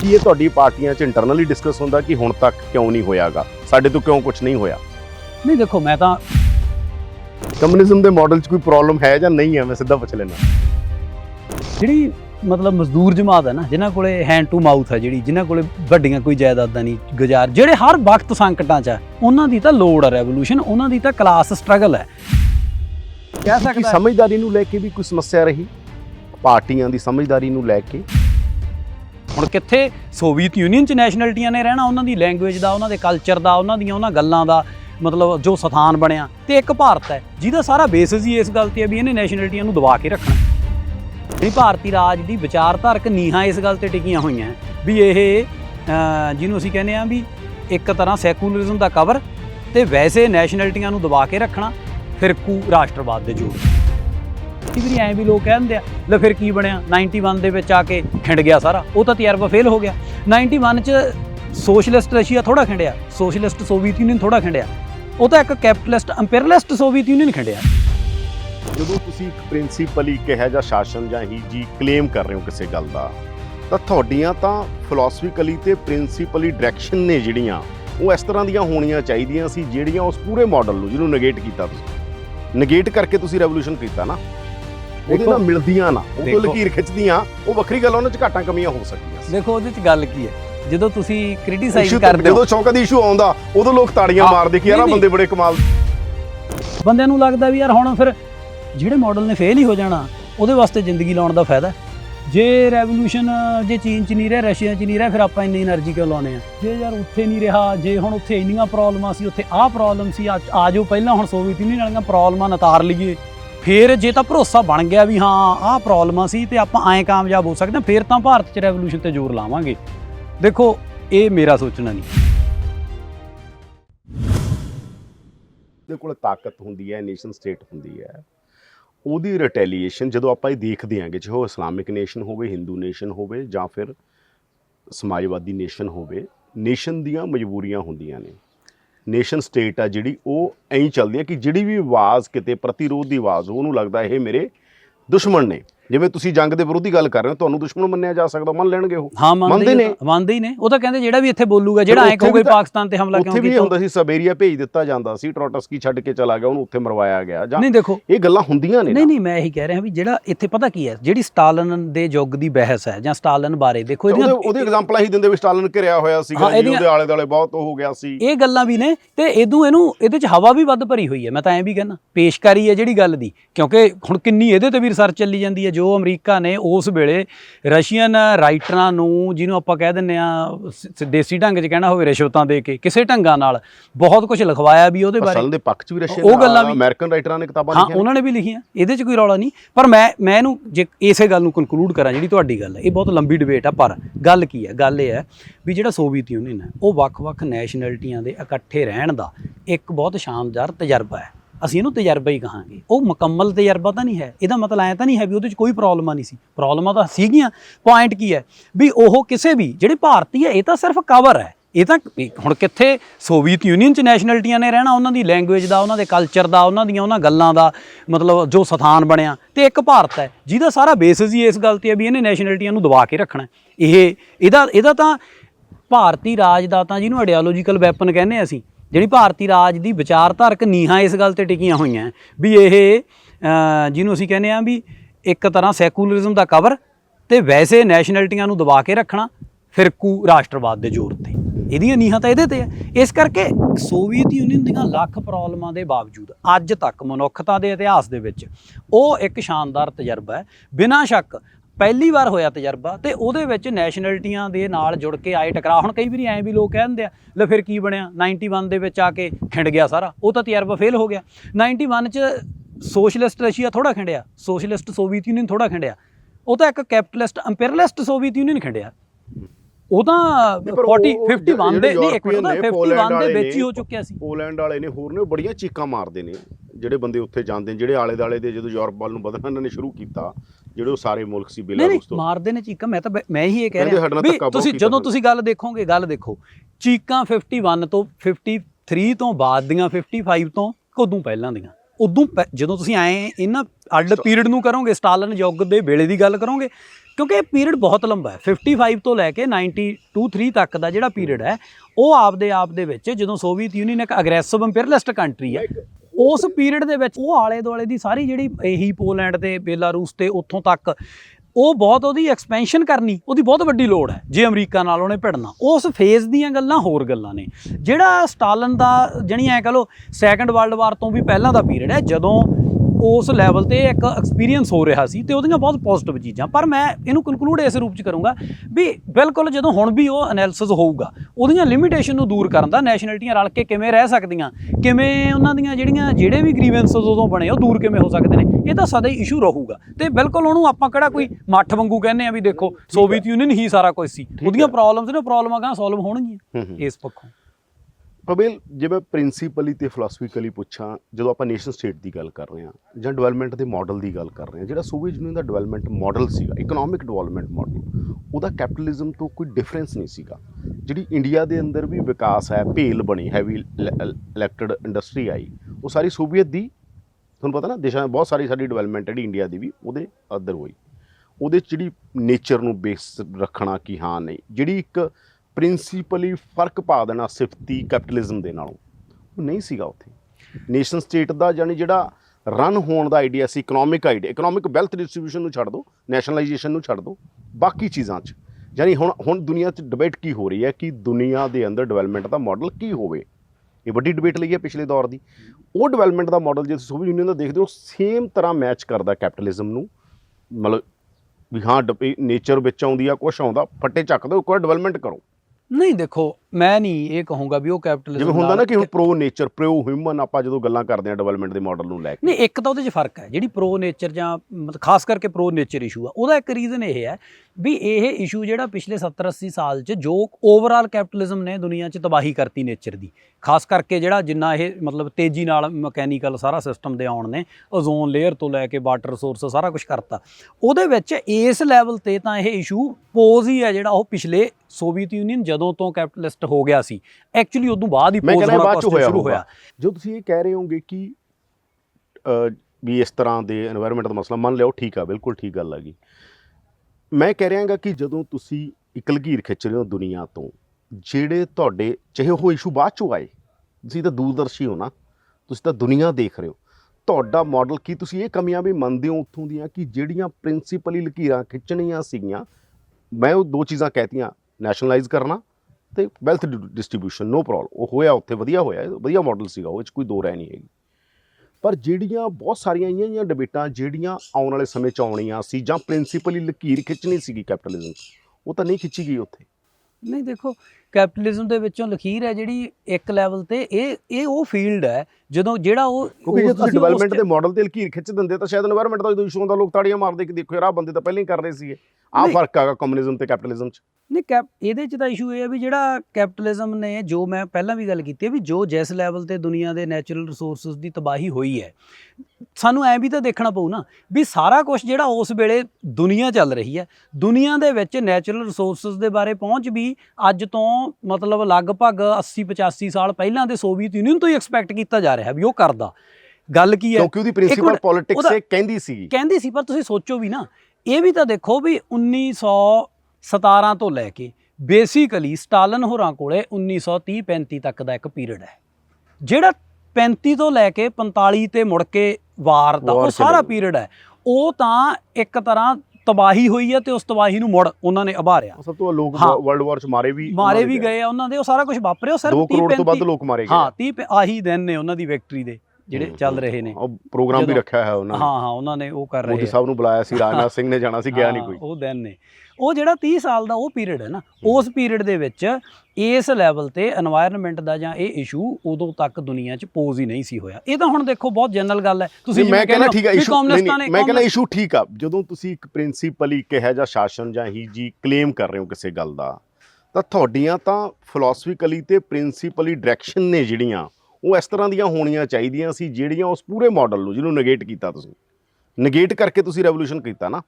S1: ਕਿ ਇਹ ਤੁਹਾਡੀ ਪਾਰਟੀਆਂ 'ਚ ਇੰਟਰਨਲੀ ਡਿਸਕਸ ਹੁੰਦਾ ਕਿ ਹੁਣ ਤੱਕ ਕਿਉਂ ਨਹੀਂ ਹੋਇਆਗਾ? ਸਾਡੇ ਤੋਂ ਕਿਉਂ ਕੁਝ ਨਹੀਂ ਹੋਇਆ?
S2: ਨਹੀਂ ਦੇਖੋ ਮੈਂ ਤਾਂ
S1: ਕਮਿਊਨਿਜ਼ਮ ਦੇ ਮਾਡਲ 'ਚ ਕੋਈ ਪ੍ਰੋਬਲਮ ਹੈ ਜਾਂ ਨਹੀਂ ਹੈ? ਮੈਂ ਸਿੱਧਾ ਪੁੱਛ ਲੈਣਾ
S2: ਜਿਹੜੀ ਮਤਲਬ ਮਜ਼ਦੂਰ ਜਮਾਤ ਹੈ ਨਾ ਜਿਨ੍ਹਾਂ ਕੋਲੇ ਹੈਂਡ ਟੂ ਮਾਊਥ ਹੈ ਜਿਹੜੀ ਜਿਨ੍ਹਾਂ ਕੋਲੇ ਵੱਡੀਆਂ ਕੋਈ ਜਾਇਦਾਦਾਂ ਨਹੀਂ ਗੁਜ਼ਾਰ ਜਿਹੜੇ ਹਰ ਵਕਤ ਸੰਕਟਾਂ 'ਚ ਹੈ ਉਹਨਾਂ ਦੀ ਤਾਂ ਲੋੜ ਹੈ ਰੈਵੋਲੂਸ਼ਨ ਉਹਨਾਂ ਦੀ ਤਾਂ ਕਲਾਸ ਸਟਰਗਲ ਹੈ। ਕਹਿ ਸਕਦਾ।
S1: ਸਮਝਦਾਰੀ ਨੂੰ ਲੈ ਕੇ ਵੀ ਕੋਈ ਸਮੱਸਿਆ ਰਹੀ? ਪਾਰਟੀਆਂ ਦੀ ਸਮਝਦਾਰੀ ਨੂੰ ਲੈ ਕੇ।
S2: ਹੁਣ ਕਿੱਥੇ ਸੋਵੀਅਤ ਯੂਨੀਅਨ 'ਚ ਨੈਸ਼ਨੈਲਿਟੀਆਂ ਨੇ ਰਹਿਣਾ ਉਹਨਾਂ ਦੀ ਲੈਂਗੁਏਜ ਦਾ ਉਹਨਾਂ ਦੇ ਕਲਚਰ ਦਾ ਉਹਨਾਂ ਦੀਆਂ ਉਹਨਾਂ ਗੱਲਾਂ ਦਾ ਮਤਲਬ ਜੋ ਸਥਾਨ ਬਣਿਆ ਤੇ ਇੱਕ ਭਾਰਤ ਹੈ ਜਿਹਦਾ ਸਾਰਾ ਬੇਸਿਸ ਹੀ ਇਸ ਗੱਲ ਤੇ ਹੈ ਵੀ ਇਹਨੇ ਨੈਸ਼ਨੈਲਿਟੀਆਂ ਨੂੰ ਦਬਾ ਕੇ ਰੱਖਣਾ। ਜਿਹੜੀ ਭਾਰਤੀ ਰਾਜ ਦੀ ਵਿਚਾਰਧਾਰਕ ਨੀਹਾਂ ਇਸ ਗੱਲ ਤੇ ਟਿਕੀਆਂ ਹੋਈਆਂ ਵੀ ਇਹ ਜਿਹਨੂੰ ਅਸੀਂ ਕਹਿੰਦੇ ਆ ਵੀ ਇੱਕ ਤਰ੍ਹਾਂ ਸੈਕੂਲਰਿਜ਼ਮ ਦਾ ਕਵਰ ਤੇ ਵੈਸੇ ਨੈਸ਼ਨੈਲਿਟੀਆਂ ਨੂੰ ਦਬਾ ਕੇ ਰੱਖਣਾ ਫਿਰਕੂ ਰਾਸ਼ਟਰਵਾਦ ਦੇ ਜੋੜ। ਕਈ ਐਂ ਵੀ ਲੋਕ ਕਹਿੰਦੇ ਆ, ਲੈ ਫਿਰ ਕੀ ਬਣਿਆ? 91 ਦੇ ਵਿੱਚ ਆ ਕੇ ਖਿੰਡ ਗਿਆ ਸਾਰਾ। ਉਹ ਤਾਂ ਤਜਰਬਾ ਫੇਲ ਹੋ ਗਿਆ। 91 ਚ ਸੋਸ਼ਲਿਸਟ ਰਸ਼ੀਆ ਥੋੜਾ ਖਿੰਡਿਆ। ਸੋਸ਼ਲਿਸਟ ਸੋਵੀਅਤ ਯੂਨੀਅਨ ਥੋੜਾ ਖਿੰਡਿਆ। ਉਹ ਤਾਂ ਇੱਕ ਕੈਪੀਟਲਿਸਟ ਇੰਪੀਰੀਅਲਿਸਟ ਸੋਵੀਅਤ ਯੂਨੀਅਨ ਖਿੰਡਿਆ।
S1: ਜਦੋਂ ਤੁਸੀਂ ਇੱਕ ਪ੍ਰਿੰਸੀਪਲੀ ਕਿਹਾ ਜਾਂ ਸ਼ਾਸਨ ਜਾਂ ਹੀ ਜੀ ਕਲੇਮ ਕਰ ਰਹੇ ਹੋ ਕਿਸੇ ਗੱਲ ਦਾ ਤਾਂ ਤੁਹਾਡੀਆਂ ਤਾਂ ਫਿਲਾਸਫੀਕਲੀ ਤੇ ਪ੍ਰਿੰਸੀਪਲੀ ਡਾਇਰੈਕਸ਼ਨ ਨੇ ਜਿਹੜੀਆਂ ਉਹ ਇਸ ਤਰ੍ਹਾਂ ਦੀਆਂ ਹੋਣੀਆਂ ਚਾਹੀਦੀਆਂ ਸੀ ਜਿਹੜੀਆਂ ਉਸ ਪੂਰੇ ਮਾਡਲ ਨੂੰ ਜਿਹਨੂੰ ਨੇਗੇਟ ਕੀਤਾ ਤੁਸੀਂ। ਨੇਗੇਟ ਕਰਕੇ ਤੁਸੀਂ ਰੈਵੋਲੂਸ਼ਨ ਕੀਤਾ ਨਾ। ਉਹਦੇ ਨਾਲ ਮਿਲਦੀਆਂ ਨਾ ਉਹ ਤੋਂ ਲਕੀਰ ਖਿੱਚਦੀਆਂ ਉਹ ਵੱਖਰੀ ਗੱਲ ਆ, ਉਹਨਾਂ 'ਚ ਘਾਟਾਂ ਕਮੀਆਂ ਹੋ ਸਕਦੀਆਂ ਸੀ।
S2: ਦੇਖੋ ਉਹਦੇ ਚ ਗੱਲ ਕੀ ਹੈ? ਜਦੋਂ ਤੁਸੀਂ ਕ੍ਰਿਟੀਸਾਈਜ਼ ਕਰਦੇ ਹੋ
S1: ਜਦੋਂ ਚੌਂਕਾ ਦੀ ਇਸ਼ੂ ਆਉਂਦਾ ਉਦੋਂ ਲੋਕ ਤਾੜੀਆਂ ਮਾਰਦੇ ਕਿ ਯਾਰ
S2: ਨਹੀਂ,
S1: ਬੰਦੇ ਬੜੇ ਕਮਾਲ
S2: ਬੰਦਿਆਂ ਨੂੰ ਲੱਗਦਾ ਵੀ ਯਾਰ ਹੁਣ ਫਿਰ ਜਿਹੜੇ ਮਾਡਲ ਨੇ ਫੇਲ ਹੀ ਹੋ ਜਾਣਾ, ਉਹਦੇ ਵਾਸਤੇ ਜ਼ਿੰਦਗੀ ਲਾਉਣ ਦਾ ਫਾਇਦਾ ਜੇ ਰੈਵੋਲੂਸ਼ਨ ਜੇ ਚੀਨ 'ਚ ਨਹੀਂ ਰਿਹਾ, ਰਸ਼ੀਆ 'ਚ ਨਹੀਂ ਰਿਹਾ, ਫਿਰ ਆਪਾਂ ਇੰਨੀ એનર્ਜੀ ਕਿਉਂ ਲਾਉਨੇ ਆ? ਜੇ ਯਾਰ ਉੱਥੇ ਨਹੀਂ ਰਿਹਾ, ਜੇ ਹੁਣ ਉੱਥੇ ਇੰਨੀਆਂ ਪ੍ਰੋਬਲਮਾਂ ਸੀ, ਉੱਥੇ ਆਹ ਪ੍ਰੋਬਲਮ ਸੀ ਆ ਜਾਓ, ਪਹਿਲਾਂ ਹੁਣ ਸੋਵੀਅਤ ਯੂਨੀਅਨ ਵਾਲੀਆਂ ਪ੍ਰੋਬਲਮਾਂ ਨਤਾਰ ਲਈਏ। ਫਿਰ ਜੇ ਤਾਂ ਭਰੋਸਾ ਬਣ ਗਿਆ ਵੀ ਹਾਂ, ਆਹ ਪ੍ਰੋਬਲਮਾਂ ਸੀ ਤੇ ਆਪਾਂ ਐਂ ਕਾਮਯਾਬ ਹੋ ਸਕਦੇ ਫਿਰ ਤਾਂ ਭਾਰਤ 'ਚ ਰੈਵੋਲੂਸ਼ਨ ਤੇ ਜ਼ੋਰ ਲਾਵਾਂਗੇ। ਦੇਖੋ, ਇਹ ਮੇਰਾ ਸੋਚਣਾ ਨਹੀਂ।
S1: ਦੇ ਕੋਲ ਤਾਕਤ ਹੁੰਦੀ ਹੈ ਨੇਸ਼ਨ ਸਟੇਟ ਹੁੰਦੀ ਹੈ। ਉਹਦੀ ਰਿਟੈਲੀਏਸ਼ਨ ਜਦੋਂ ਆਪਾਂ ਇਹ ਦੇਖਦੇ ਆਂਗੇ, ਚਾਹੇ ਉਹ ਇਸਲਾਮਿਕ ਨੇਸ਼ਨ ਹੋਵੇ ਹਿੰਦੂ ਨੇਸ਼ਨ ਹੋਵੇ ਜਾਂ ਫਿਰ ਸਮਾਜਵਾਦੀ ਨੇਸ਼ਨ ਹੋਵੇ ਨੇਸ਼ਨ ਦੀਆਂ ਮਜਬੂਰੀਆਂ ਹੁੰਦੀਆਂ ਨੇ। ਨੇਸ਼ਨ ਸਟੇਟ ਆ ਜਿਹੜੀ ਉਹ ਐਂ ਚੱਲਦੀ ਹੈ ਕਿ ਜਿਹੜੀ ਵੀ ਆਵਾਜ਼ ਕਿਤੇ ਪ੍ਰਤੀਰੋਧ ਦੀ ਆਵਾਜ਼, ਉਹਨੂੰ ਲੱਗਦਾ ਇਹ ਮੇਰੇ ਦੁਸ਼ਮਣ ਨੇ। ਜਿਵੇਂ ਤੁਸੀਂ ਜੰਗ ਦੇ ਵਿਰੋਧੀ ਗੱਲ ਕਰ ਰਹੇ ਹੋ ਤੁਹਾਨੂੰ ਦੁਸ਼ਮਣ ਮੰਨਿਆ ਜਾ ਸਕਦਾ ਮੰਨ ਲੈਣਗੇ ਉਹ।
S2: ਹਾਂ
S1: ਮੰਨਦੇ ਨੇ।
S2: ਮੰਨਦੇ ਹੀ ਨੇ। ਉਹ ਤਾਂ ਕਹਿੰਦੇ ਜਿਹੜਾ ਵੀ ਇੱਥੇ ਬੋਲੂਗਾ ਜਿਹੜਾ ਐਂ
S1: ਉੱਥੇ
S2: ਕਹੂਗਾ
S1: ਵੀ
S2: ਵੀ ਪਾਕਿਸਤਾਨ ਤੇ ਹਮਲਾ
S1: ਉੱਥੇ
S2: ਕਿਉਂ
S1: ਵੀ ਇਹ
S2: ਕੀਤਾ।
S1: ਹੁੰਦਾ ਸੀ ਸਬੇਰੀਆ ਭੇਜ ਦਿੱਤਾ ਜਾਂਦਾ ਸੀ ਟ੍ਰੋਟਸਕੀ ਛੱਡ ਕੇ ਚਲਾ ਗਿਆ ਉਹਨੂੰ ਉੱਥੇ ਮਰਵਾਇਆ ਗਿਆ। ਜਾਂ
S2: ਨਹੀਂ ਦੇਖੋ।
S1: ਇਹ ਗੱਲਾਂ ਹੁੰਦੀਆਂ ਨੇ।
S2: ਨਹੀਂ ਨਹੀਂ ਮੈਂ ਇਹੀ ਕਹਿ ਰਿਹਾ ਵੀ ਜਿਹੜਾ ਇੱਥੇ ਪਤਾ ਕੀ ਹੈ ਜਿਹੜੀ ਸਟਾਲਨ ਦੇ ਯੁੱਗ ਦੀ ਬਹਿਸ ਹੈ ਜਾਂ ਸਟਾਲਨ ਬਾਰੇ ਦੇਖੋ ਇਹਦੀਆਂ
S1: ਉਹਦੇ ਐਗਜ਼ਾਮਪਲ ਹੀ ਦਿੰਦੇ ਵੀ ਸਟਾਲਨ ਘਿਰਿਆ ਹੋਇਆ ਸੀਗਾ ਜੀ ਉਹਦੇ ਆਲੇ ਦੁਆਲੇ ਬਹੁਤ ਹੋ ਗਿਆ ਸੀ।
S2: ਇਹ ਗੱਲਾਂ ਵੀ ਨੇ ਤੇ ਇਦੋਂ ਇਹਨੂੰ ਇਹਦੇ ਚ ਹਵਾ ਵੀ ਵੱਧ ਭਰੀ ਹੋਈ ਹੈ ਮੈਂ ਤਾਂ ਐਂ ਵੀ ਕਹਿੰਦਾ। ਪੇਸ਼ਕਾਰੀ ਹੈ ਜਿਹੜੀ ਗੱਲ ਦੀ ਕਿਉਂਕਿ ਹੁਣ ਕਿੰਨੀ ਇਹਦੇ ਤੇ ਵੀ ਰਿਸਰਚ ਚੱਲੀ ਜਾਂਦੀ ਹੈ ਜੋ ਅਮਰੀਕਾ ਨੇ ਉਸ ਵੇਲੇ ਰਸ਼ੀਅਨ ਰਾਈਟਰਾਂ ਨੂੰ ਜਿਹਨੂੰ ਆਪਾਂ ਕਹਿ ਦਿੰਨੇ ਆ ਦੇਸੀ ਢੰਗ 'ਚ ਕਹਿਣਾ ਹੋਵੇ ਰਿਸ਼ਵਤਾਂ ਦੇ ਕੇ ਕਿਸੇ ਢੰਗਾਂ ਨਾਲ ਬਹੁਤ ਕੁਝ ਲਿਖਵਾਇਆ ਵੀ ਉਹਦੇ ਬਾਰੇ।
S1: ਅਸਲ ਦੇ ਪੱਖ ਚ ਵੀ ਰਸ਼ੀਅਨ
S2: ਉਹ ਗੱਲਾਂ ਵੀ-
S1: ਅਮਰੀਕਨ ਰਾਈਟਰਾਂ ਨੇ ਕਿਤਾਬਾਂ
S2: ਹਾਂ
S1: ਲਿਖੀਆਂ ਨੇ।
S2: ਉਹਨਾਂ ਨੇ ਵੀ ਲਿਖੀਆਂ ਇਹਦੇ 'ਚ ਕੋਈ ਰੌਲਾ ਨਹੀਂ। ਪਰ ਮੈਂ ਮੈਂ ਇਹਨੂੰ ਜੇ ਇਸੇ ਗੱਲ ਨੂੰ ਕਨਕਲੂਡ ਕਰਾਂ ਜਿਹੜੀ ਤੁਹਾਡੀ ਗੱਲ ਹੈ ਇਹ ਬਹੁਤ ਲੰਬੀ ਡਿਬੇਟ ਆ ਪਰ ਗੱਲ ਕੀ ਹੈ? ਗੱਲ ਇਹ ਹੈ ਵੀ ਜਿਹੜਾ ਸੋਵੀਅਤ ਯੂਨੀਅਨ ਹੈ ਉਹ ਵੱਖ-ਵੱਖ ਨੈਸ਼ਨੈਲਿਟੀਆਂ ਦੇ ਇਕੱਠੇ ਰਹਿਣ ਦਾ ਇੱਕ ਬਹੁਤ ਸ਼ਾਨਦਾਰ ਤਜਰਬਾ ਹੈ। ਅਸੀਂ ਇਹਨੂੰ ਤਜਰਬਾ ਹੀ ਕਹਾਂਗੇ। ਉਹ ਮੁਕੰਮਲ ਤਜਰਬਾ ਤਾਂ ਨਹੀਂ ਹੈ। ਇਹਦਾ ਮਤਲਬ ਐ ਤਾਂ ਨਹੀਂ ਹੈ ਵੀ ਉਹਦੇ 'ਚ ਕੋਈ ਪ੍ਰੋਬਲਮਾਂ ਨਹੀਂ ਸੀ। ਪ੍ਰੋਬਲਮਾਂ ਤਾਂ ਸੀਗੀਆਂ। ਪੁਆਇੰਟ ਕੀ ਹੈ? ਵੀ ਉਹ ਕਿਸੇ ਵੀ, ਜਿਹੜੇ ਭਾਰਤੀ ਹੈ, ਇਹ ਤਾਂ ਸਿਰਫ ਕਵਰ ਹੈ। ਇਹ ਤਾਂ ਹੁਣ ਕਿੱਥੇ ਸੋਵੀਅਤ ਯੂਨੀਅਨ ਚ ਨੈਸ਼ਨੈਲਿਟੀਆਂ ਨੇ ਰਹਿਣਾ, ਉਹਨਾਂ ਦੀ ਲੈਂਗੁਏਜ ਦਾ, ਉਹਨਾਂ ਦੇ ਕਲਚਰ ਦਾ, ਉਹਨਾਂ ਦੀਆਂ ਉਹਨਾਂ ਗੱਲਾਂ ਦਾ, ਮਤਲਬ ਜੋ ਸਥਾਨ ਬਣਿਆ। ਤੇ ਇੱਕ ਭਾਰਤ ਹੈ, ਜਿਹਦਾ ਸਾਰਾ ਬੇਸਿਸ ਹੀ ਇਸ ਗੱਲ ਤੇ ਹੈ ਵੀ ਇਹਨੇ ਨੈਸ਼ਨੈਲਿਟੀਆਂ ਨੂੰ ਦਬਾ ਕੇ ਰੱਖਣਾ ਇਹ, ਇਹਦਾ ਇਹਦਾ ਤਾਂ ਭਾਰਤੀ ਰਾਜ ਦਾ ਤਾਂ ਜਿਹਨੂੰ ਆਈਡੀਓਲੋਜੀਕਲ ਵੈਪਨ ਕਹਿੰਦੇ ਅਸੀਂ ਜਿਹੜੀ ਭਾਰਤੀ ਰਾਜ ਦੀ ਵਿਚਾਰਧਾਰਕ ਨੀਹਾਂ ਇਸ ਗੱਲ ਤੇ ਟਿਕੀਆਂ ਹੋਈਆਂ ਵੀ ਇਹ ਜਿਹਨੂੰ ਅਸੀਂ ਕਹਿੰਦੇ ਆ ਵੀ ਇੱਕ ਤਰ੍ਹਾਂ ਸੈਕੂਲਰਿਜ਼ਮ ਦਾ ਕਵਰ ਤੇ ਵੈਸੇ ਨੈਸ਼ਨੈਲਿਟੀਆਂ ਨੂੰ ਦਬਾ ਕੇ ਰੱਖਣਾ ਫਿਰਕੂ ਰਾਸ਼ਟਰਵਾਦ ਦੇ ਜ਼ੋਰ ਤੇ। ਇਹਦੀਆਂ ਨੀਹਾਂ ਤਾਂ ਇਹਦੇ ਤੇ ਆ। ਇਸ ਕਰਕੇ ਸੋਵੀਅਤ ਯੂਨੀਅਨ ਦੀਆਂ ਲੱਖ ਪ੍ਰੋਬਲਮਾਂ ਦੇ ਬਾਵਜੂਦ ਅੱਜ ਤੱਕ ਮਨੁੱਖਤਾ ਦੇ ਇਤਿਹਾਸ ਦੇ ਵਿੱਚ ਉਹ ਇੱਕ ਸ਼ਾਨਦਾਰ ਤਜਰਬਾ ਹੈ। ਬਿਨਾਂ ਸ਼ੱਕ ਪਹਿਲੀ ਵਾਰ ਹੋਇਆ ਤਜਰਬਾ ਤੇ ਉਹਦੇ ਵਿੱਚ ਨੈਸ਼ਨੈਲਿਟੀਆਂ ਦੇ ਨਾਲ ਜੁੜ ਕੇ ਆਏ ਟਕਰਾ ਹੁਣ ਕਈ ਵਾਰੀ ਐਂ ਵੀ ਲੋਕ ਕਹਿੰਦੇ ਆ ਲੈ ਫਿਰ ਕੀ ਬਣਿਆ? 91 ਦੇ ਵਿੱਚ ਆ ਕੇ ਖਿੰਡ ਗਿਆ ਸਾਰਾ। ਉਹ ਤਾਂ ਤਜਰਬਾ ਫੇਲ ਹੋ ਗਿਆ। 91 ਚ ਸੋਸ਼ਲਿਸਟ ਰਸ਼ੀਆ ਥੋੜਾ ਖਿੰਡਿਆ। ਸੋਸ਼ਲਿਸਟ ਸੋਵੀਅਤ ਯੂਨੀਅਨ ਥੋੜਾ ਖਿੰਡਿਆ। ਉਹ ਤਾਂ ਇੱਕ ਕੈਪੀਟਲਿਸਟ ਇੰਪੀਰੀਅਲਿਸਟ ਸੋਵੀਅਤ ਯੂਨੀਅਨ ਖਿੰਡਿਆ। ਉਹ ਤਾਂ
S1: ਨਹੀਂ, ਪਰ
S2: 40
S1: ਉਹ
S2: 51 ਦੇ ਨਹੀਂ ਇੱਕ ਮਿੰਟ ਉਹਦਾ
S1: ਯੂਰਪੀਅਨ ਨੇ,
S2: 51 ਦੇ ਵਿੱਚ ਹੀ ਹੋ ਚੁੱਕਿਆ ਸੀ।
S1: ਪੋਲੈਂਡ ਵਾਲੇ ਨੇ ਹੋਰ ਨੇ ਬੜੀਆਂ ਚੀਕਾਂ ਮਾਰਦੇ ਨੇ। ਜਿਹੜੇ ਬੰਦੇ ਉੱਥੇ ਜਾਂਦੇ ਨੇ ਜਿਹੜੇ ਆਲੇ ਦਾਲੇ ਦੇ ਜਦੋਂ ਯੂਰਪ ਵੱਲ ਨੂੰ ਵਧਣਾ ਇਹਨਾਂ ਨੇ ਸ਼ੁਰੂ ਕੀਤਾ। ਜਿਹੜੇ ਉਹ ਸਾਰੇ ਮੁਲਕ ਸੀ ਬੇਲਾਰੂਸ ਤੋਂ।
S2: ਮਾਰਦੇ ਨੇ ਚੀਕਾਂ ਮੈਂ ਤਾਂ ਮੈਂ ਹੀ ਇਹ ਕਹਿ ਰਿਹਾ ਵੀ ਤੁਸੀਂ ਜਦੋਂ। ਤੁਸੀਂ ਗੱਲ ਦੇਖੋਗੇ ਗੱਲ ਦੇਖੋ। ਚੀਕਾਂ 51 ਤੋਂ 53 ਤੋਂ ਬਾਅਦ ਦੀਆਂ 55 ਤੋਂ ਕਦੋਂ ਪਹਿਲਾਂ ਦੀਆਂ। ਉਦੋਂ ਜਦੋਂ ਤੁਸੀਂ ਆਏ ਇਹਨਾਂ ਅੱਡ ਪੀਰੀਅਡ ਨੂੰ ਕਰੋਗੇ ਸਟਾਲਨ ਯੁੱਗ ਦੇ ਵੇਲੇ ਦੀ ਗੱਲ ਕਰੋਗੇ ਕਿਉਂਕਿ ਇਹ ਪੀਰੀਅਡ ਬਹੁਤ ਲੰਬਾ ਹੈ। 55 ਤੋਂ ਲੈ ਕੇ 92 3 ਤੱਕ ਦਾ ਜਿਹੜਾ ਪੀਰੀਅਡ ਹੈ ਉਹ ਆਪਦੇ ਆਪ ਦੇ ਵਿੱਚ ਜਦੋਂ ਸੋਵੀਅਤ ਯੂਨੀਅਨ ਇੱਕ ਅਗਰੈਸਿਵ ਇੰਪੀਰੀਅਲਿਸਟ ਕੰਟਰੀ ਹੈ ਉਸ ਪੀਰੀਅਡ ਦੇ ਵਿੱਚ ਉਹ ਆਲੇ ਦੁਆਲੇ ਦੀ ਸਾਰੀ ਜਿਹੜੀ ਇਹੀ ਪੋਲੈਂਡ ਤੇ ਬੇਲਾਰੂਸ ਤੇ ਉੱਥੋਂ ਤੱਕ, ਉਹ ਬਹੁਤ ਉਹਦੀ ਐਕਸਪੈਂਸ਼ਨ ਕਰਨੀ, ਉਹਦੀ ਬਹੁਤ ਵੱਡੀ ਲੋੜ ਹੈ, ਜੇ ਅਮਰੀਕਾ ਨਾਲ ਉਹਨੇ ਭਿੜਨਾ। ਉਸ ਫੇਜ਼ ਦੀਆਂ ਗੱਲਾਂ ਹੋਰ ਗੱਲਾਂ ਨੇ। ਜਿਹੜਾ ਸਟਾਲਨ ਦਾ, ਜਣੀ ਐ ਕਹ ਲੋ ਸੈਕੰਡ ਵਰਲਡ ਵਾਰ ਤੋਂ ਵੀ ਪਹਿਲਾਂ ਦਾ ਪੀਰੀਅਡ ਹੈ, ਜਦੋਂ ਉਸ ਲੈਵਲ ਤੇ ਇੱਕ ਐਕਸਪੀਰੀਅੰਸ ਹੋ ਰਿਹਾ ਸੀ ਤੇ ਉਹਦੀਆਂ ਬਹੁਤ ਪੋਜ਼ਿਟਿਵ ਚੀਜ਼ਾਂ। ਪਰ ਮੈਂ ਇਹਨੂੰ ਕਨਕਲੂਡ ਇਸ ਰੂਪ ਚ ਕਰੂੰਗਾ ਵੀ ਬਿਲਕੁਲ ਜਦੋਂ ਹੁਣ ਵੀ ਉਹ ਐਨਾਲਿਸਿਸ ਹੋਊਗਾ ਉਹਦੀਆਂ ਲਿਮਿਟੇਸ਼ਨ ਨੂੰ ਦੂਰ ਕਰਨ ਦਾ ਨੈਸ਼ਨੈਲਿਟੀਆਂ ਰਲ ਕੇ ਕਿਵੇਂ ਰਹਿ ਸਕਦੀਆਂ ਕਿਵੇਂ ਉਹਨਾਂ ਦੀਆਂ ਜਿਹੜੀਆਂ ਜਿਹੜੇ ਵੀ ਗ੍ਰੀਵੈਂਸਸ ਉਦੋਂ ਬਣੇ ਉਹ ਦੂਰ ਕਿਵੇਂ ਹੋ ਸਕਦੇ ਨੇ ਇਹ ਤਾਂ ਸਦਾ ਹੀ ਇਸ਼ੂ ਰਹੂਗਾ। ਤੇ ਬਿਲਕੁਲ ਉਹਨੂੰ ਆਪਾਂ ਕਿਹੜਾ ਕੋਈ ਮੱਠ ਵਾਂਗੂ ਕਹਿੰਦੇ ਆ ਵੀ ਦੇਖੋ ਸੋਵੀਅਤ ਯੂਨੀਅਨ ਹੀ ਸਾਰਾ ਕੁਝ ਸੀ। ਉਹਦੀਆਂ ਪ੍ਰੋਬਲਮਸ ਨੇ ਪ੍ਰੋਬਲਮਾਂ ਕਹਾਂ ਸੋਲਵ ਹੋਣਗੀਆਂ ਇਸ ਪੱਖੋਂ।
S1: ਕਬਿਲ ਜੇ ਮੈਂ ਪ੍ਰਿੰਸੀਪਲੀ ਤੇ ਫਿਲਾਸਫੀਕਲੀ ਪੁੱਛਾਂ, ਜਦੋਂ ਆਪਾਂ ਨੇਸ਼ਨ ਸਟੇਟ ਦੀ ਗੱਲ ਕਰ ਰਹੇ ਹਾਂ ਜਾਂ ਡਿਵੈਲਪਮੈਂਟ ਦੇ ਮਾਡਲ ਦੀ ਗੱਲ ਕਰ ਰਹੇ ਹਾਂ, ਜਿਹੜਾ ਸੋਵੀਅਤ ਯੂਨੀਅਨ ਦਾ ਡਿਵੈਲਪਮੈਂਟ ਮਾਡਲ ਸੀਗਾ ਇਕਨੋਮਿਕ ਡਿਵੈਲਪਮੈਂਟ ਮਾਡਲ ਉਹਦਾ ਕੈਪੀਟਲਿਜ਼ਮ ਤੋਂ ਕੋਈ ਡਿਫਰੈਂਸ ਨਹੀਂ ਸੀਗਾ। ਜਿਹੜੀ ਇੰਡੀਆ ਦੇ ਅੰਦਰ ਵੀ ਵਿਕਾਸ ਹੈ, ਭੇਲ ਬਣੀ ਹੈਵੀ ਇਲੈਕਟਡ ਇੰਡਸਟਰੀ ਆਈ, ਉਹ ਸਾਰੀ ਸੋਵੀਅਤ ਦੀ, ਤੁਹਾਨੂੰ ਪਤਾ ਨਾ, ਦੇਸ਼ਾਂ ਬਹੁਤ ਸਾਰੀ ਸਾਡੀ ਡਿਵੈਲਪਮੈਂਟ ਜਿਹੜੀ ਇੰਡੀਆ ਦੀ ਵੀ, ਉਹਦੇ ਅੰਦਰ ਹੋਈ। ਉਹਦੇ 'ਚ ਜਿਹੜੀ ਨੇਚਰ ਨੂੰ ਬੇਸ ਰੱਖਣਾ ਕਿ ਹਾਂ, ਨਹੀਂ, ਜਿਹੜੀ ਇੱਕ ਪ੍ਰਿੰਸੀਪਲੀ ਫ਼ਰਕ ਪਾ ਦੇਣਾ ਸਿਫਤੀ ਕੈਪੀਟਲਿਜ਼ਮ ਦੇ ਨਾਲੋਂ। ਉਹ ਨਹੀਂ ਸੀਗਾ ਉੱਥੇ। ਨੇਸ਼ਨ ਸਟੇਟ ਦਾ ਯਾਨੀ ਜਿਹੜਾ ਰਨ ਹੋਣ ਦਾ ਆਈਡੀਆ ਸੀ economic idea economic wealth distribution ਨੂੰ ਛੱਡ ਦਿਓ ਨੈਸ਼ਨਲਾਈਜੇਸ਼ਨ ਨੂੰ ਛੱਡ ਦਿਓ ਬਾਕੀ ਚੀਜ਼ਾਂ 'ਚ। ਯਾਨੀ ਹੁਣ ਹੁਣ ਦੁਨੀਆ 'ਚ ਡਿਬੇਟ ਕੀ ਹੋ ਰਹੀ ਹੈ ਕਿ ਦੁਨੀਆ ਦੇ ਅੰਦਰ ਡਿਵੈਲਪਮੈਂਟ ਦਾ ਮਾਡਲ ਕੀ ਹੋਵੇ? ਇਹ ਵੱਡੀ ਡਿਬੇਟ ਲਈ ਹੈ ਪਿਛਲੇ ਦੌਰ ਦੀ। ਉਹ ਡਿਵੈਲਪਮੈਂਟ ਦਾ ਮਾਡਲ ਜੇ ਤੁਸੀਂ ਸੋਵੀਅਤ ਯੂਨੀਅਨ ਦਾ ਦੇਖਦੇ ਹੋ ਸੇਮ ਤਰ੍ਹਾਂ ਮੈਚ ਕਰਦਾ ਕੈਪੀਟਲਿਜ਼ਮ ਨੂੰ। ਮਤਲਬ ਵੀ ਹਾਂ ਨੇਚਰ ਵਿੱਚ ਆਉਂਦੀ ਆ, ਕੁਛ ਆਉਂਦਾ, ਫੱਟੇ ਚੱਕ ਦਿਓ ਇੱਕ ਵਾਰ ਡਿਵੈਲਪਮੈਂਟ ਕਰੋ।
S2: ਨਹੀਂ ਦੇਖੋ ਮੈਂ ਨਹੀਂ ਇਹ ਕਹੂੰਗਾ ਵੀ ਉਹ ਕੈਪੀਟਲਿਜ਼ਮ
S1: ਜਿਵੇਂ ਹੁੰਦਾ ਨਾ ਕਿ ਹੁਣ ਪ੍ਰੋ ਨੇਚਰ ਪ੍ਰੋ ਹਿਊਮਨ ਆਪਾਂ ਜਦੋਂ ਗੱਲਾਂ ਕਰਦੇ ਆ ਡਿਵੈਲਪਮੈਂਟ ਦੇ ਮਾਡਲ ਨੂੰ ਲੈ ਕੇ।
S2: ਨਹੀਂ ਇੱਕ ਤਾਂ ਉਹਦੇ 'ਚ ਫ਼ਰਕ ਹੈ ਜਿਹੜੀ ਪ੍ਰੋ ਨੇਚਰ ਜਾਂ ਮਤਲਬ ਖਾਸ ਕਰਕੇ ਪ੍ਰੋ ਨੇਚਰ ਇਸ਼ੂ ਆ ਉਹਦਾ ਇੱਕ ਰੀਜ਼ਨ ਇਹ ਹੈ ਵੀ ਇਹ ਇਸ਼ੂ ਜਿਹੜਾ ਪਿਛਲੇ 70 80 ਸਾਲ 'ਚ ਜੋ ਓਵਰਆਲ ਕੈਪੀਟਲਿਜ਼ਮ ਨੇ ਦੁਨੀਆ 'ਚ ਤਬਾਹੀ ਕਰਤੀ ਨੇਚਰ ਦੀ ਖਾਸ ਕਰਕੇ ਜਿਹੜਾ ਜਿੰਨਾ ਇਹ ਮਤਲਬ ਤੇਜ਼ੀ ਨਾਲ ਮਕੈਨੀਕਲ ਸਾਰਾ ਸਿਸਟਮ ਦੇ ਆਉਣ ਨੇ ਓਜ਼ੋਨ ਲੇਅਰ ਤੋਂ ਲੈ ਕੇ ਵਾਟਰ ਰਿਸੋਰਸ ਸਾਰਾ ਕੁਝ ਕਰਤਾ ਉਹਦੇ ਵਿੱਚ ਇਸ ਲੈਵਲ ਤੇ ਤਾਂ ਇਹ ਇਸ਼ੂ ਪੋਜ਼ ਹੀ ਹੈ ਜਿਹੜਾ ਉਹ ਪਿਛਲੇ ਸੋਵੀਅਤ ਯੂਨੀਅਨ ਜਦੋਂ ਤੋਂ ਕੈਪੀਟਲਿਸਟ ਹੋ ਗਿਆ ਸੀ ਐਕਚੁਅਲੀ ਉਦੋਂ ਬਾਅਦ ਹੀ
S1: ਪੋਸਟ
S2: ਹੋਣਾ ਸ਼ੁਰੂ
S1: ਹੋਇਆ। ਜੋ ਤੁਸੀਂ ਇਹ ਕਹਿ ਰਹੇ ਹੋਗੇ ਕਿ ਵੀ ਇਸ ਤਰ੍ਹਾਂ ਦੇ এনवायरमेंट ਦਾ ਮਸਲਾ ਮੰਨ ਲਿਓ ਠੀਕ ਆ ਬਿਲਕੁਲ ਠੀਕ ਗੱਲ ਆ ਗਈ। ਮੈਂ ਕਹਿ ਰਿਹਾਗਾ ਕਿ ਜਦੋਂ ਤੁਸੀਂ ਇੱਕ ਇਕਲਗੀਰ ਖਿੱਚ ਰਹੇ ਹੋ ਦੁਨੀਆ ਤੋਂ ਜਿਹੜੇ ਤੁਹਾਡੇ ਚਾਹੇ ਉਹ ਇਸ਼ੂ ਬਾਅਦ ਚੋਂ ਆਏ ਤੁਸੀਂ ਤਾਂ ਦੂਰਦਰਸ਼ੀ ਹੋ ਨਾ ਤੁਸੀਂ ਤਾਂ ਦੁਨੀਆ ਦੇਖ ਰਹੇ ਹੋ ਤੁਹਾਡਾ ਮਾਡਲ ਕੀ? ਤੁਸੀਂ ਇਹ ਕਮੀਆਂ ਵੀ ਮੰਨਦੇ ਹੋ ਉੱਥੋਂ ਦੀਆਂ ਕਿ ਜਿਹੜੀਆਂ ਪ੍ਰਿੰਸੀਪਲੀ ਲਕੀਰਾਂ ਖਿੱਚਣੀਆਂ ਸੀਗੀਆਂ ਮੈਂ ਉਹ ਦੋ ਚੀਜ਼ਾਂ ਕਹਿਤੀਆਂ ਨੈਸ਼ਨਲਾਈਜ਼ ਕਰਨਾ ਤੇ ਵੈਲਥ ਡਿਸਟ੍ਰੀਬਿਊਸ਼ਨ ਨੋ ਪ੍ਰੋਬਲਮ ਉਹ ਹੋਇਆ ਉੱਥੇ, ਵਧੀਆ ਹੋਇਆ। ਵਧੀਆ ਮਾਡਲ ਸੀਗਾ ਉਹ 'ਚ ਕੋਈ ਦੋ ਰਾਏ ਨਹੀਂ ਹੈਗੀ। ਪਰ ਜਿਹੜੀਆਂ ਬਹੁਤ ਸਾਰੀਆਂ ਇਹੀਆਂ ਜਿਹੀਆਂ ਡਿਬੇਟਾਂ ਜਿਹੜੀਆਂ ਆਉਣ ਵਾਲੇ ਸਮੇਂ 'ਚ ਆਉਣੀਆਂ ਸੀ ਜਾਂ ਪ੍ਰਿੰਸੀਪਲੀ ਲਕੀਰ ਖਿੱਚਣੀ ਸੀਗੀ ਕੈਪੀਟਲਿਜ਼ਮ ਉਹ ਤਾਂ ਨਹੀਂ ਖਿੱਚੀ ਗਈ ਉੱਥੇ।
S2: ਨਹੀਂ, ਦੇਖੋ ਕੈਪੀਟਲਿਜ਼ਮ ਦੇ ਵਿੱਚੋਂ ਲਖੀਰ ਹੈ ਜਿਹੜੀ ਇੱਕ ਲੈਵਲ ਤੇ ਇਹ ਇਹ ਉਹ ਫੀਲਡ ਹੈ ਜਦੋਂ ਜਿਹੜਾ ਉਹ
S1: ਕਿਉਂਕਿ ਜੇ ਤੁਸੀਂ ਡਿਵੈਲਪਮੈਂਟ ਦੇ ਮਾਡਲ ਤੇ ਲਖੀਰ ਖਿੱਚ ਦਿੰਦੇ ਤਾਂ ਸ਼ਾਇਦ এনवायरमेंट ਦਾ ਜਦੋਂ ਇਸ਼ੂ ਲੋਕ ਤਾੜੀਆਂ ਮਾਰਦੇ ਕਿ ਦੇਖੋ ਯਾਰ ਆ ਬੰਦੇ ਤਾਂ ਪਹਿਲਾਂ ਹੀ ਕਰ ਰਹੇ ਸੀਗੇ।
S2: ਆ
S1: ਫ਼ਰਕ ਆਗਾ ਕਮਿਊਨਿਜ਼ਮ ਤੇ ਕੈਪੀਟਲਿਜ਼ਮ 'ਚ।
S2: ਨਹੀਂ ਕੈਪ ਇਹਦੇ 'ਚ ਤਾਂ ਇਸ਼ੂ ਇਹ ਹੈ ਵੀ ਜਿਹੜਾ ਕੈਪੀਟਲਿਜ਼ਮ ਨੇ ਜੋ ਮੈਂ ਪਹਿਲਾਂ ਵੀ ਗੱਲ ਕੀਤੀ ਹੈ ਵੀ ਜੋ ਜਿਸ ਲੈਵਲ ਤੇ ਦੁਨੀਆ ਦੇ ਨੈਚੁਰਲ ਰਿਸੋਰਸਸ ਦੀ ਤਬਾਹੀ ਹੋਈ ਹੈ ਸਾਨੂੰ ਐ ਵੀ ਤਾਂ ਦੇਖਣਾ ਪਊ ਨਾ ਵੀ ਸਾਰਾ ਕੁਝ ਜਿਹੜਾ ਉਸ ਵੇਲੇ ਦੁਨੀਆ ਚੱਲ ਰਹੀ ਹੈ ਦੁਨੀਆ ਦੇ ਵਿੱਚ ਨੈਚੁਰਲ ਰਿਸੋਰਸਸ ਦੇ ਬਾਰੇ ਪਹੁੰਚ ਵੀ ਅੱਜ ਤੋਂ ਮਤਲਬ ਲਗਭਗ 80 85 ਸਾਲ ਪਹਿਲਾਂ ਦੇ ਸੋਵੀਅਤ ਯੂਨੀਅਨ ਤੋਂ ਹੀ ਐਕਸਪੈਕਟ ਕੀਤਾ ਜਾ ਰਿਹਾ ਵੀ ਉਹ ਕਰਦਾ। ਗੱਲ ਕੀ ਹੈ?
S1: ਕਿਉਂਕਿ ਉਹਦੀ ਪ੍ਰਿੰਸੀਪਲ ਪੋਲਿਟਿਕਸ ਇਹ ਕਹਿੰਦੀ ਸੀਗੀ
S2: ਕਹਿੰਦੀ ਸੀ ਪਰ ਤੁਸੀਂ ਸੋਚੋ ਵੀ ਨਾ ਇਹ ਵੀ ਤਾਂ ਦੇਖੋ ਵੀ 1917 ਤੋਂ ਲੈ ਕੇ ਬੇਸਿਕਲੀ ਸਟਾਲਨ ਹੋਰਾਂ ਕੋਲੇ 1930 35 ਤੱਕ ਦਾ ਇੱਕ ਪੀਰੀਅਡ ਹੈ। ਜਿਹੜਾ 35 ਤੋਂ ਲੈ ਕੇ 45 ਤੇ ਮੁੜ ਕੇ ਵਾਰ ਦਾ ਉਹ ਸਾਰਾ। ਪੀਰੀਅਡ ਹੈ। ਉਹ ਤਾਂ ਇੱਕ ਤਰ੍ਹਾਂ ਤਬਾਹੀ ਹੋਈ ਹੈ ਤੇ ਉਸ ਤਬਾਹੀ ਨੂੰ ਮੁੜ ਉਹਨਾਂ ਨੇ ਉਭਾਰਿਆ
S1: ਸਭ ਤੋਂ ਲੋਕ। ਵਰਲਡ ਵਾਰ ਚ ਮਾਰੇ ਵੀ
S2: ਮਾਰੇ ਵੀ ਗਏ ਆ ਉਹਨਾਂ ਦੇ ਉਹ ਸਾਰਾ ਕੁਝ ਵਾਪਰਿਆ। ਸਿਰਫ
S1: 2
S2: 30
S1: ਕਰੋੜ ਤੋਂ ਵੱਧ
S2: 35
S1: ਲੋਕ ਮਾਰੇ ਗਏ
S2: ਹਾਂ 30 ਆਹੀ ਦਿਨ ਨੇ ਉਹਨਾਂ ਦੀ ਵਿਕਟਰੀ ਦੇ ਜਿਹੜੇ ਚੱਲ। ਰਹੇ ਨੇ।
S1: ਉਹ ਪ੍ਰੋਗਰਾਮ ਵੀ ਰੱਖਿਆ ਹੈ ਉਹਨਾਂ ਨੇ।
S2: ਹਾਂ ਹਾਂ ਉਹਨਾਂ ਨੇ ਉਹ ਕਰ ਰਹੇ
S1: ਮੋਦੀ ਸਾਹਿਬ ਨੂੰ ਬੁਲਾਇਆ ਸੀ ਰਾਜਨਾਥ ਸਿੰਘ ਨੇ ਜਾਣਾ ਸੀ ਗਿਆ ਨਹੀਂ ਕੋਈ।
S2: ਉਹ ਦਿਨ ਨੇ। ਉਹ ਜਿਹੜਾ 30 ਸਾਲ ਦਾ ਉਹ ਪੀਰੀਅਡ ਹੈ ਨਾ ਉਸ ਪੀਰੀਅਡ ਦੇ ਵਿੱਚ ਇਸ ਲੈਵਲ ਤੇ এনवायरमेंट ਦਾ ਜਾਂ ਇਹ ਇਸ਼ੂ ਉਦੋਂ ਤੱਕ ਦੁਨੀਆ 'ਚ ਪੋਜ਼ ਹੀ ਨਹੀਂ ਸੀ ਹੋਇਆ। ਇਹ ਤਾਂ ਹੁਣ ਦੇਖੋ ਬਹੁਤ ਜਨਰਲ ਗੱਲ ਹੈ। ਤੁਸੀਂ
S1: ਮੈਂ ਕਹਿੰਦਾ ਠੀਕ ਹੈ ਇਸ਼ੂ ਮੈਂ ਕਹਿੰਦਾ ਇਸ਼ੂ ਠੀਕ ਆ। ਜਦੋਂ ਤੁਸੀਂ ਇੱਕ ਪ੍ਰਿੰਸੀਪਲੀ ਕਿਹਾ ਜਾਂ ਸ਼ਾਸਨ ਜਾਂ ਹੀ ਜੀ ਕਲੇਮ ਕਰ ਰਹੇ ਹੋ ਕਿਸੇ ਗੱਲ ਦਾ ਤਾਂ ਤੁਹਾਡੀਆਂ ਤਾਂ ਫਿਲਾਸਫੀਕਲੀ ਤੇ ਪ੍ਰਿੰਸੀਪਲੀ ਡਾਇਰੈਕਸ਼ਨ ਨੇ ਜਿਹੜੀਆਂ ਉਹ ਇਸ ਤਰ੍ਹਾਂ ਦੀਆਂ ਹੋਣੀਆਂ ਚਾਹੀਦੀਆਂ ਸੀ ਜਿਹੜੀਆਂ ਉਸ ਪੂਰੇ ਮਾਡਲ ਨੂੰ ਜਿਹਨੂੰ ਨੈਗੇਟ ਕੀਤਾ ਤੁਸੀਂ। ਨੈਗੇਟ ਕਰਕੇ ਤੁਸੀਂ ਰੈਵੋਲੂਸ਼ਨ ਕੀਤਾ ਨਾ।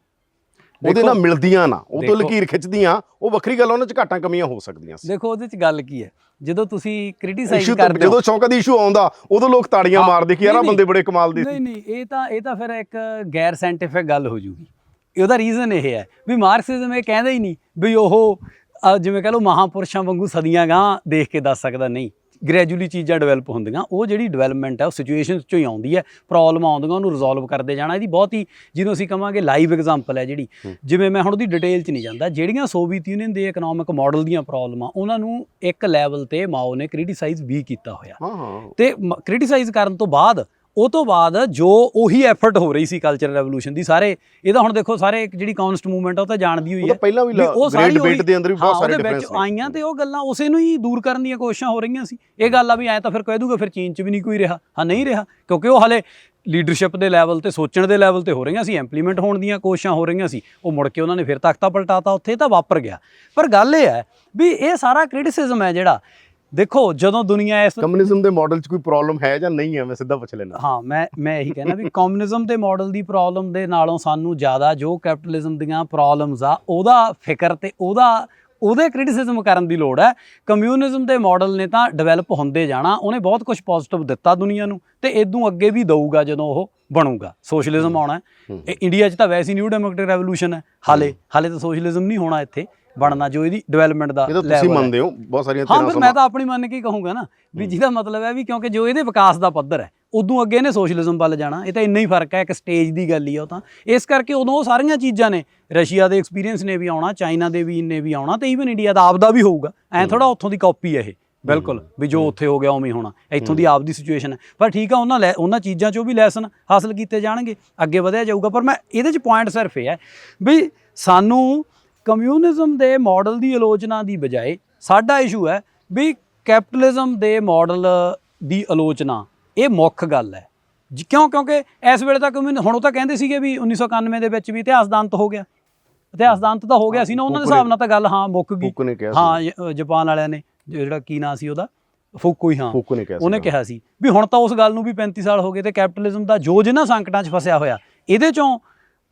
S1: ਉਹਦੇ ਨਾਲ ਮਿਲਦੀਆਂ ਨਾ ਉਹ ਤੋਂ ਲਕੀਰ ਖਿੱਚਦੀਆਂ ਉਹ ਵੱਖਰੀ ਗੱਲ ਆ, ਉਹਨਾਂ 'ਚ ਘਾਟਾਂ ਕਮੀਆਂ ਹੋ ਸਕਦੀਆਂ ਸੀ।
S2: ਦੇਖੋ ਉਹਦੇ 'ਚ ਗੱਲ ਕੀ ਹੈ? ਜਦੋਂ ਤੁਸੀਂ ਕ੍ਰਿਟਿਸਾਈਜ਼ ਕਰਦੇ ਹੋ
S1: ਜਦੋਂ ਚੌਂਕਾ ਦੀ ਇਸ਼ੂ ਆਉਂਦਾ ਉਦੋਂ ਲੋਕ ਤਾੜੀਆਂ ਮਾਰਦੇ ਕਿ ਯਾਰ
S2: ਨਹੀਂ,
S1: ਬੰਦੇ ਬੜੇ ਕਮਾਲ ਦੇ
S2: ਨਹੀਂ ਨਹੀਂ ਇਹ ਤਾਂ ਇਹ ਤਾਂ ਫਿਰ ਇੱਕ ਗੈਰ ਸਾਇੰਟਿਫਿਕ ਗੱਲ ਹੋ ਜੂਗੀ। ਉਹਦਾ ਰੀਜ਼ਨ ਇਹ ਹੈ ਵੀ ਮਾਰਕਸਿਜ਼ਮ ਇਹ ਕਹਿੰਦਾ ਹੀ ਨਹੀਂ ਵੀ ਉਹ ਜਿਵੇਂ ਕਹ ਲਓ ਮਹਾਪੁਰਸ਼ਾਂ ਵਾਂਗੂ ਸਦੀਆਂ ਗਾਂ ਦੇਖ ਕੇ ਦੱਸ ਸਕਦਾ ਨਹੀਂ। ਗ੍ਰੈਜੂਅਲੀ ਚੀਜ਼ਾਂ ਡਿਵੈਲਪ ਹੁੰਦੀਆਂ ਉਹ ਜਿਹੜੀ ਡਿਵੈਲਪਮੈਂਟ ਹੈ ਉਹ ਸਿਚੁਏਸ਼ਨਸ ਚੋਂ ਹੀ ਆਉਂਦੀ ਹੈ ਪ੍ਰੋਬਲਮ ਆਉਂਦੀਆਂ ਉਹਨੂੰ ਰਿਜ਼ੋਲਵ ਕਰਦੇ ਜਾਣਾ ਇਹਦੀ ਬਹੁਤ ਹੀ ਜਿਹਨੂੰ ਅਸੀਂ ਕਹਾਂਗੇ ਲਾਈਵ ਐਗਜ਼ਾਮਪਲ ਹੈ ਜਿਹੜੀ। ਜਿਵੇਂ ਮੈਂ ਹੁਣ ਉਹਦੀ ਡਿਟੇਲ 'ਚ ਨਹੀਂ ਜਾਂਦਾ ਜਿਹੜੀਆਂ ਸੋਵੀਅਤ ਯੂਨੀਅਨ ਦੇ ਇਕਨੋਮਿਕ ਮਾਡਲ ਦੀਆਂ ਪ੍ਰੋਬਲਮਾਂ ਉਹਨਾਂ ਨੂੰ ਇੱਕ ਲੈਵਲ ਤੇ ਮਾਓ ਨੇ ਕ੍ਰਿਟਿਸਾਈਜ਼ ਵੀ ਕੀਤਾ ਹੋਇਆ। ਤੇ ਕ੍ਰਿਟਿਸਾਈਜ਼ ਕਰਨ ਤੋਂ ਬਾਅਦ ਉਹ ਤੋਂ ਬਾਅਦ ਜੋ ਉਹੀ ਐਫਰਟ ਹੋ ਰਹੀ ਸੀ ਕਲਚਰ ਰੈਵੋਲੂਸ਼ਨ ਦੀ ਸਾਰੇ ਇਹਦਾ ਹੁਣ ਦੇਖੋ ਸਾਰੇ ਇੱਕ ਜਿਹੜੀ ਕਮਿਊਨਿਸਟ ਮੂਵਮੈਂਟ ਆ ਉਹ ਤਾਂ ਜਾਣਦੀ ਹੋਈ ਹੈ
S1: ਪਹਿਲਾਂ ਵੀ
S2: ਉਹ ਸਾਰੀ
S1: ਡਿਬੇਟ ਦੇ ਅੰਦਰ ਵੀ ਬਹੁਤ ਸਾਰੇ ਡਿਫਰੈਂਸ
S2: ਆਈਆਂ ਤੇ ਉਹ ਗੱਲਾਂ ਉਸੇ ਨੂੰ ਹੀ ਦੂਰ ਕਰਨ ਦੀਆਂ ਕੋਸ਼ਿਸ਼ਾਂ ਹੋ ਰਹੀਆਂ ਸੀ। ਇਹ ਗੱਲ ਆ ਵੀ ਐ ਤਾਂ ਫਿਰ ਕਹਿ ਦੂਗਾ ਫਿਰ ਚੀਨ 'ਚ ਵੀ ਨਹੀਂ ਕੋਈ ਰਿਹਾ। ਹਾਂ ਨਹੀਂ ਰਿਹਾ ਕਿਉਂਕਿ ਉਹ ਹਲੇ ਲੀਡਰਸ਼ਿਪ ਦੇ ਲੈਵਲ ਤੇ ਸੋਚਣ ਦੇ ਲੈਵਲ ਤੇ ਹੋ ਰਹੀਆਂ ਸੀ ਇੰਪਲੀਮੈਂਟ ਹੋਣ ਦੀਆਂ ਕੋਸ਼ਿਸ਼ਾਂ ਹੋ ਰਹੀਆਂ ਸੀ। ਉਹ ਮੁੜ ਕੇ ਉਹਨਾਂ ਨੇ ਫਿਰ ਤਖਤਾ ਪਲਟਾਤਾ ਉੱਥੇ ਤਾਂ ਵਾਪਰ ਗਿਆ। ਪਰ ਗੱਲ ਇਹ ਹੈ ਵੀ ਇਹ ਸਾਰਾ ਕ੍ਰਿਟਿਸਿਜ਼ਮ ਹੈ ਜਿਹੜਾ ਦੇਖੋ ਜਦੋਂ ਦੁਨੀਆ ਇਸ
S1: ਕਮਿਊਨਿਜ਼ਮ ਦੇ ਮਾਡਲ 'ਚ ਕੋਈ ਪ੍ਰੋਬਲਮ ਹੈ ਜਾਂ ਨਹੀਂ ਹੈ ਮੈਂ ਸਿੱਧਾ ਪੁੱਛ ਲੈਣਾ
S2: ਹਾਂ ਮੈਂ ਮੈਂ ਇਹੀ ਕਹਿਣਾ ਵੀ ਕਮਿਊਨਿਜ਼ਮ ਦੇ ਮਾਡਲ ਦੀ ਪ੍ਰੋਬਲਮ ਦੇ ਨਾਲੋਂ ਸਾਨੂੰ ਜ਼ਿਆਦਾ ਜੋ ਕੈਪੀਟਲਿਜ਼ਮ ਦੀਆਂ ਪ੍ਰੋਬਲਮਸ ਆ ਉਹਦਾ ਫਿਕਰ ਤੇ ਉਹਦਾ ਉਹਦੇ ਕ੍ਰਿਟਿਸਿਜ਼ਮ ਕਰਨ ਦੀ ਲੋੜ ਹੈ। ਕਮਿਊਨਿਜ਼ਮ ਦੇ ਮਾਡਲ ਨੇ ਤਾਂ ਡਿਵੈਲਪ ਹੁੰਦੇ ਜਾਣਾ ਉਹਨੇ ਬਹੁਤ ਕੁਝ ਪੋਜ਼ਿਟਿਵ ਦਿੱਤਾ ਦੁਨੀਆ ਨੂੰ ਤੇ ਇਦੋਂ ਅੱਗੇ ਵੀ ਦਊਗਾ ਜਦੋਂ ਉਹ ਬਣੂਗਾ। ਸੋਸ਼ਲਿਜ਼ਮ ਆਉਣਾ। ਇਹ ਇੰਡੀਆ 'ਚ ਤਾਂ ਵੈਸੇ ਹੀ ਨਿਊ ਡੈਮੋਕ੍ਰੈਟਿਕ ਰੈਵੋਲੂਸ਼ਨ ਹੈ ਹਾਲੇ ਹਾਲੇ ਤਾਂ ਸੋਸ਼ਲਿਜ਼ਮ ਨਹੀਂ ਹੋਣਾ ਇੱਥੇ। ਬਣਨਾ ਜੋ ਇਹਦੀ ਡਿਵੈਲਪਮੈਂਟ ਦਾ
S1: ਇਹ ਤੁਸੀਂ। ਮੰਨਦੇ ਹੋ ਬਹੁਤ ਸਾਰੀਆਂ
S2: ਹਾਂ
S1: ਤੇਰਾਂ
S2: ਫਿਰ ਮੈਂ ਤਾਂ ਆਪਣੀ ਮੰਨ ਕੇ ਕਹੂੰਗਾ ਨਾ ਵੀ। ਜਿਹਦਾ ਮਤਲਬ ਹੈ ਵੀ ਕਿਉਂਕਿ ਜੋ ਇਹਦੇ ਵਿਕਾਸ ਦਾ ਪੱਧਰ ਹੈ ਉਦੋਂ ਅੱਗੇ ਨੇ ਸੋਸ਼ਲਿਜ਼ਮ ਵੱਲ ਜਾਣਾ ਇਹ ਤਾਂ ਇੰਨਾ ਹੀ ਫ਼ਰਕ ਹੈ ਇੱਕ ਸਟੇਜ ਦੀ ਗੱਲ ਹੀ ਆ ਉਹ ਤਾਂ। ਇਸ ਕਰਕੇ ਉਦੋਂ ਉਹ ਸਾਰੀਆਂ ਚੀਜ਼ਾਂ ਨੇ ਰਸ਼ੀਆ ਦੇ ਐਕਸਪੀਰੀਅੰਸ ਨੇ ਵੀ ਆਉਣਾ ਚਾਈਨਾ ਦੇ ਵੀ ਨੇ ਵੀ ਆਉਣਾ ਤੇ ਈਵਨ ਇੰਡੀਆ ਦਾ ਆਪਦਾ ਵੀ ਹੋਊਗਾ। ਐ ਥੋੜਾ ਉੱਥੋਂ ਦੀ ਕਾਪੀ ਹੈ ਇਹ ਬਿਲਕੁਲ ਵੀ ਜੋ ਉੱਥੇ ਹੋ ਗਿਆ ਉਵੇਂ ਹੋਣਾ ਇੱਥੋਂ ਦੀ ਆਪਦੀ ਸਿਚੁਏਸ਼ਨ ਹੈ। ਪਰ ਠੀਕ ਆ ਉਹਨਾਂ ਉਹਨਾਂ ਚੀਜ਼ਾਂ ਚੋਂ ਵੀ ਲੈਸਨ ਹਾਸਲ ਕੀਤੇ ਜਾਣਗੇ ਅੱਗੇ ਵਧਿਆ ਜਾਊਗਾ ਪਰ ਮੈਂ ਇਹਦੇ ਚ ਪੁਆਇੰਟ ਸਿਰਫ ਇਹ ਹੈ ਵੀ ਸਾਨੂੰ ਕਮਿਊਨਿਜ਼ਮ ਦੇ ਮਾਡਲ ਦੀ ਆਲੋਚਨਾ ਦੀ ਬਜਾਏ ਸਾਡਾ ਇਸ਼ੂ ਹੈ ਵੀ ਕੈਪੀਟਲਿਜ਼ਮ ਦੇ ਮਾਡਲ ਦੀ ਆਲੋਚਨਾ ਇਹ ਮੁੱਖ ਗੱਲ ਹੈ। ਜੀ ਕਿਉਂ? ਕਿਉਂਕਿ ਇਸ ਵੇਲੇ ਤੱਕ ਹੁਣ ਉਹ ਤਾਂ ਕਹਿੰਦੇ ਸੀਗੇ ਵੀ 1991 ਦੇ ਵਿੱਚ ਵੀ ਇਤਿਹਾਸ ਦਾ ਅੰਤ ਹੋ ਗਿਆ। ਇਤਿਹਾਸ ਦਾ ਅੰਤ ਤਾਂ ਹੋ ਗਿਆ ਸੀ ਨਾ ਉਹਨਾਂ ਦੇ ਹਿਸਾਬ ਨਾਲ ਤਾਂ ਗੱਲ ਹਾਂ ਮੁੱਕ ਗਈ। ਹਾਂ ਜਾਪਾਨ ਵਾਲਿਆਂ ਨੇ ਜਿਹੜਾ ਕੀ ਨਾਂ ਸੀ ਉਹਦਾ? ਫੂਕੂ ਹੀ ਹਾਂ।
S1: ਫੂਕੂ ਨੇ ਕਿਹਾ
S2: ਉਹਨੇ। ਕਿਹਾ ਸੀ ਵੀ ਹੁਣ ਤਾਂ ਉਸ ਗੱਲ ਨੂੰ ਵੀ 35 ਸਾਲ ਹੋ ਗਏ ਤੇ ਕੈਪੀਟਲਿਜ਼ਮ ਦਾ ਜੋ ਜਿਨ੍ਹਾਂ ਸੰਕਟਾਂ 'ਚ ਫਸਿਆ ਹੋਇਆ ਇਹਦੇ ਚੋਂ